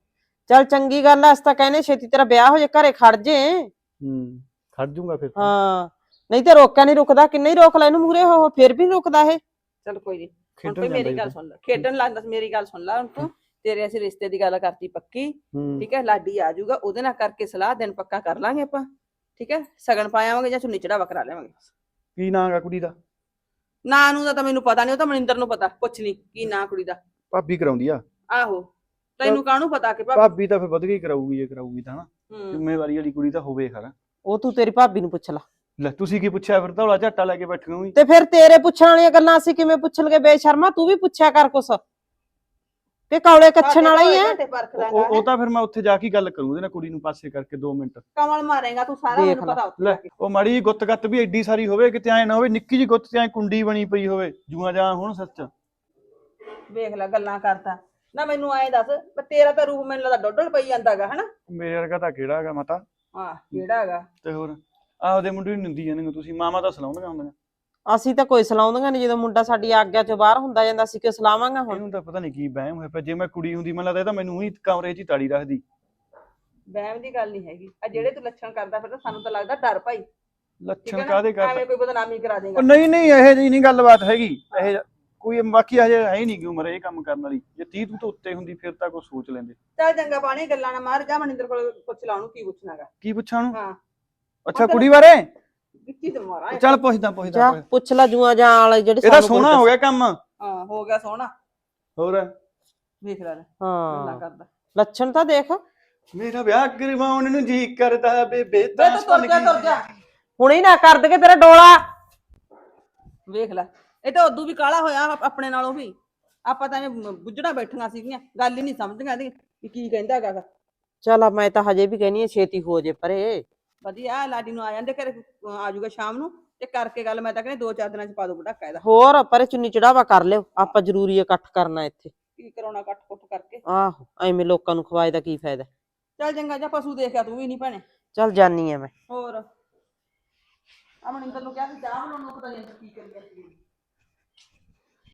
ਚੱਲ ਚੰਗੀ ਗੱਲ ਐ ਅਸੀਂ ਤਾਂ ਕਹਿੰਦੇ ਛੇਤੀ ਤੇਰਾ ਵਿਆਹ ਹੋ ਜਾ ਘਰੇ ਖੜ ਜੇ। ਹੂੰ ਖੜ ਜੂਗਾ ਫਿਰ। ਤਾਂ। ਹਾਂ ਨਹੀਂ ਤੇ ਰੋਕਿਆ ਨਹੀਂ ਰੁਕਦਾ ਕਿੰਨੇ ਹੀ ਰੋਕ ਲੈ ਇਹਨੂੰ ਮੂਰੇ ਹੋ ਫਿਰ ਵੀ ਨੀ ਰੁਕਦਾ ਇਹ। ਚੱਲ ਕੋਈ ਨਹੀਂ ਹੁਣ ਖੇਡਣ ਮੇਰੀ ਗੱਲ ਸੁਣ ਲੈ ਖੇਡਣ ਲੱਗਦਾ ਮੇਰੀ ਗੱਲ ਸੁਣ ਲੈ ਹੁਣ ਤੂੰ। ਤੇਰੇ ਅਸੀਂ ਰਿਸ਼ਤੇ ਦੀ ਗੱਲ ਕਰਤੀ ਪੱਕੀ ਹੂੰ। ਠੀਕ ਹੈ ਲਾਡੀ ਆ ਜਾਊਗਾ ਉਹਦੇ ਨਾਲ ਕਰਕੇ ਸਲਾਹ ਦਿਨ ਪੱਕਾ ਕਰ ਲਾਂਗੇ ਆਪਾਂ ਠੀਕ ਹੈ ਸਗਨ ਪਾਇਆਵਾਂਗੇ ਜਾਂ ਚੁੰਨੀ ਚੜਾਵਾ ਕਰਾ ਲਿਆਵਾਂਗੇ। ਕੀ ਨਾਂ ਗਾ ਕੁੜੀ ਦਾ? ਨਾਂ ਨੂੰ ਦਾ ਤਾਂ ਮੈਨੂੰ ਪਤਾ ਨਹੀਂ ਉਹ ਤਾਂ ਮਨਿੰਦਰ ਨੂੰ ਪਤਾ ਪੁੱਛ ਲਈ ਕੀ ਨਾਂ ਕੁੜੀ ਦਾ। ਭਾਬੀ ਕਰਾਉਂਦੀ ਆ। ਆਹੋ ਤੈਨੂੰ ਕਾਹਨੂੰ ਪਤਾ ਕਿ ਭਾਬੀ ਭਾਬੀ ਤਾਂ ਫਿਰ ਵਧ ਗਈ ਕਰਾਊਗੀ ਜੇ ਕਰਾਊਗੀ ਤਾਂ ਹੂੰ। ਜ਼ਿੰਮੇਵਾਰੀ ਵਾਲੀ ਕੁੜੀ ਤਾਂ ਹੋਵੇ ਖਰਾ। ਉਹ ਤੂੰ ਤੇਰੀ ਭਾਬੀ ਨੂੰ ਪੁੱਛ ਲੈ। ਲੈ ਤੁਸੀਂ ਕੀ ਪੁੱਛਿਆ ਫਿਰ? ਧੌਲਾ ਝਾਟਾ ਲੈ ਕੇ ਬੈਠੇ ਹੋ ਤੇ ਫਿਰ ਤੇਰੇ ਪੁੱਛਣ ਵਾਲੀਆਂ ਗੱਲਾਂ ਅਸੀਂ ਕਿਵੇਂ ਪੁੱਛਣਗੇ ਬੇਸ਼ਰਮਾ ਤੂੰ ਵੀ ਪੁੱਛਿਆ ਕਰ ਕੁਛ। ਕਿ ਕੌਲੇ ਕੱਛਣ ਵਾਲਾ ਹੀ ਹੈ? ਪਰਖ ਉਹ ਲਾਂਗਾ ਉਹ ਤਾਂ ਫਿਰ ਮੈਂ ਉੱਥੇ ਜਾ ਕੇ ਹੀ ਗੱਲ ਕਰੂੰ ਉਹਦੇ ਨਾਲ ਕੁੜੀ ਨੂੰ ਪਾਸੇ ਕਰਕੇ 2 ਮਿੰਟ। ਕਮਲ ਮਾਰੇਗਾ ਤੂੰ ਸਾਰਾ ਦੇਖ ਮੈਨੂੰ ਲੈ, ਪਤਾ ਉੱਥੇ ਲੈ ਜਾ ਕੇ। ਉਹ ਮਾੜੀ ਜਿਹੀ ਗੁੱਤ ਗੱਤ ਵੀ ਐਡੀ ਸਾਰੀ ਹੋਵੇ ਕਿਤੇ ਐ ਨਾ ਹੋਵੇ ਨਿੱਕੀ ਜਿਹੀ ਗੁੱਤ ਤੇ ਐ ਕੁੰਡੀ ਬਣੀ ਪਈ ਹੋਵੇ ਜੂਆਂ ਜਾਂ ਹੁਣ ਸੱਚ। ਵੇਖ ਲੈ ਗੱਲਾਂ ਕਰਦਾ ਨਾ ਮੈਨੂੰ ਐਂ ਦੱਸ ਵੀ ਤੇਰਾ ਤਾਂ ਰੂਪ ਮੈਨੂੰ ਲੱਗਦਾ ਡੋਡਲ ਪਈ ਜਾਂਦਾਗਾ ਹਨਾ? ਮੇਰੇ ਵਰਗਾ ਤਾਂ ਕਿਹੜਾ ਹੈਗਾ ਮਤਾ? ਹਾਂ ਕਿਹੜਾ ਹੈਗਾ? ਤੇ ਹੋਰ ਆਹ ਉਹਦੇ ਮੁੰਡੇ ਨੂੰ ਨਿੰਦੀ ਜਾਂਦੇ ਤੁਸੀਂ ਮਾਮਾ ਤਾਂ ਸਲਾਉਂਦੀਆਂ ਹੁੰਦੀਆਂ। ਅਸੀਂ ਤਾਂ ਕੋਈ ਸਲਾਉਂਦੀਆਂ ਨਹੀਂ ਜਦੋਂ ਮੁੰਡਾ ਸਾਡੀ ਆਗਿਆ ਚੋਂ ਬਾਹਰ ਹੁੰਦਾ ਜਾਂਦਾ ਅਸੀਂ ਕਿਉਂ ਸਲਾਵਾਂਗਾ ਹੁਣ? ਇਹਨੂੰ ਤਾਂ ਪਤਾ ਨਹੀਂ ਕੀ ਵਹਿਮ ਹੋਇਆ ਪਿਆ ਜੇ ਮੈਂ ਕੁੜੀ ਹੁੰਦੀ ਮੈਨੂੰ ਲੱਗਦਾ ਇਹ ਤਾਂ ਮੈਨੂੰ ਹੀ ਕਮਰੇ 'ਚ ਹੀ ਤਾੜੀ ਰੱਖਦੀ। ਵਹਿਮ ਦੀ ਗੱਲ ਨਹੀਂ ਹੈਗੀ। ਆ ਜਿਹੜੇ ਤੂੰ ਲੱਛਣ ਕਰਦਾ ਫਿਰ ਤਾਂ ਸਾਨੂੰ ਤਾਂ ਲੱਗਦਾ ਡਰ ਭਾਈ। ਠੀਕ ਲੱਛਣ ਹੈ ਕਾਦੇ ਨਾ ਕਰ ਐਵੇਂ ਕੋਈ ਬਦਨਾਮੀ ਕਰਾ ਦੇਗਾ। ਉਹ ਨਹੀਂ ਨਹੀਂ ਇਹੋ ਜਿਹੀ ਨਹੀਂ ਗੱਲਬਾਤ ਹੈਗੀ। ਇਹ ਕੋਈ ਬਾਕੀ ਹਜੇ ਹੈ ਹੀ ਨਹੀਂ ਕਿ ਉਮਰ ਇਹ ਕੰਮ ਕਰਨ ਵਾਲੀ। ਜੇ 30 ਤੋਂ ਉੱਤੇ ਹੁੰਦੀ ਫਿਰ ਤਾਂ ਕੋਈ ਸੋਚ ਲੈਂਦੇ। ਚੱਲ ਚੰਗਾ ਬਾਣੀ ਗੱਲਾਂ ਨਾ ਮਾਰ ਜਾ ਮਨਿੰਦਰ ਕੋਲ ਪੁੱਛ ਲਾ ਉਹਨੂੰ ਕੀ ਪੁੱਛਣਾਗਾ। ਕੀ ਪੁੱਛਾਂ ਹਾਂ। ਅੱਛਾ ਕੁੜੀ ਬਾਰੇ? ਵਿੱਕੀ ਤੇ ਮਾਰਾਂ ਚੱਲ ਪੁੱਛਦਾ ਪੁੱਛਦਾ ਜਾ। ਪੁੱਛ ਲੈ ਜੂਆਂ ਜਾਂ ਵਾਲੇ ਜਿਹੜੇ ਇਹ ਤਾਂ ਸਾਨੂੰ ਸੋਹਣਾ ਹੋ ਗਿਆ ਕੰਮ। ਹਾਂ ਹੋ ਗਿਆ ਸੋਹਣਾ। ਹੋਰ? ਵੇਖ ਲੈ ਗੱਲਾਂ ਹਾਂ। ਕਰਦਾ। ਲੱਛਣ ਤਾਂ ਦੇਖ। ਮੇਰਾ ਵਿਆਹ ਕਰਵਾਉਣ ਨੂੰ ਜੀ ਕਰਦਾ ਬੇਬੇ ਵੇ ਤਾਂ ਤੂੰ ਤੁਰ ਜਾ ਤੁਰ ਜਾ। ਹੁਣੇ ਨਾ ਕਰ ਦਗੇ ਤੇਰਾ ਡੋਲਾ। ਵੇਖ ਲੈ। ਇਹ ਤਾਂ ਉਦੋਂ ਵੀ ਕਾਲਾ ਹੋਇਆ ਆਪ- ਆਪਣੇ ਨਾਲੋਂ ਵੀ। ਆਪਾਂ ਤਾਂ ਐਵੇਂ ਬੁੱਝਣਾ ਬੈਠੀਆਂ ਸੀਗੀਆਂ ਗੱਲ ਹੀ ਨਹੀਂ ਸਮਝੀਆਂ ਇਹਦੀ ਵੀ ਕੀ ਕਹਿੰਦਾ ਹੈਗਾ ਗਾ। ਚਲ ਮੈਂ ਤਾਂ ਹਜੇ ਵੀ ਕਹਿੰਨੀ ਆ ਛੇਤੀ ਹੋ ਜੇ ਪਰੇ। ਵਧੀਆ ਲਾਡੀ ਨੂੰ ਆ ਜਾਂਦੇ ਘਰੇ ਆ ਜਾਊਗਾ ਸ਼ਾਮ ਨੂੰ ਤੇ ਕਰਕੇ ਗੱਲ ਮੈਂ ਤਾਂ ਕਹਿੰਦੀ ਦੋ ਚਾਰ ਦਿਨਾਂ ਚ ਪਾ ਦੋ ਪਟਾਕਾ ਇਹਦਾ। ਹੋਰ ਪਰੇ ਚੁੰਨੀ ਚੜਾਵਾ ਕਰ ਲਿਓ ਆਪਾਂ ਜ਼ਰੂਰੀ ਇਕੱਠ ਕਰਨਾ ਇੱਥੇ। ਕੀ ਕਰਾਉਣਾ ਕੱਟ ਕੁੱਟ ਕਰਕੇ? ਆਹੋ ਐਵੇਂ ਲੋਕਾਂ ਨੂੰ ਖਵਾਏ ਦਾ ਕੀ ਫਾਇਦਾ। ਚੱਲ ਚੰਗਾ ਜਾ ਪਸ਼ੂ ਦੇਖਿਆ ਤੂੰ ਵੀ ਨਹੀਂ ਭੈਣੇ। ਚੱਲ ਜਾਨੀ ਆ ਮੈਂ। ਹੋਰ? ਅਮਨ ਇੰਦਰ ਨੂੰ ਕਿਹਾ ਸੀ ਚਾਹ ਬਣਾਉਣ ਨੂੰ ਪਤਾ ਨਹੀਂ ਕੀ ਕਰੀ ਜਾਂਦੀ ਹੈ।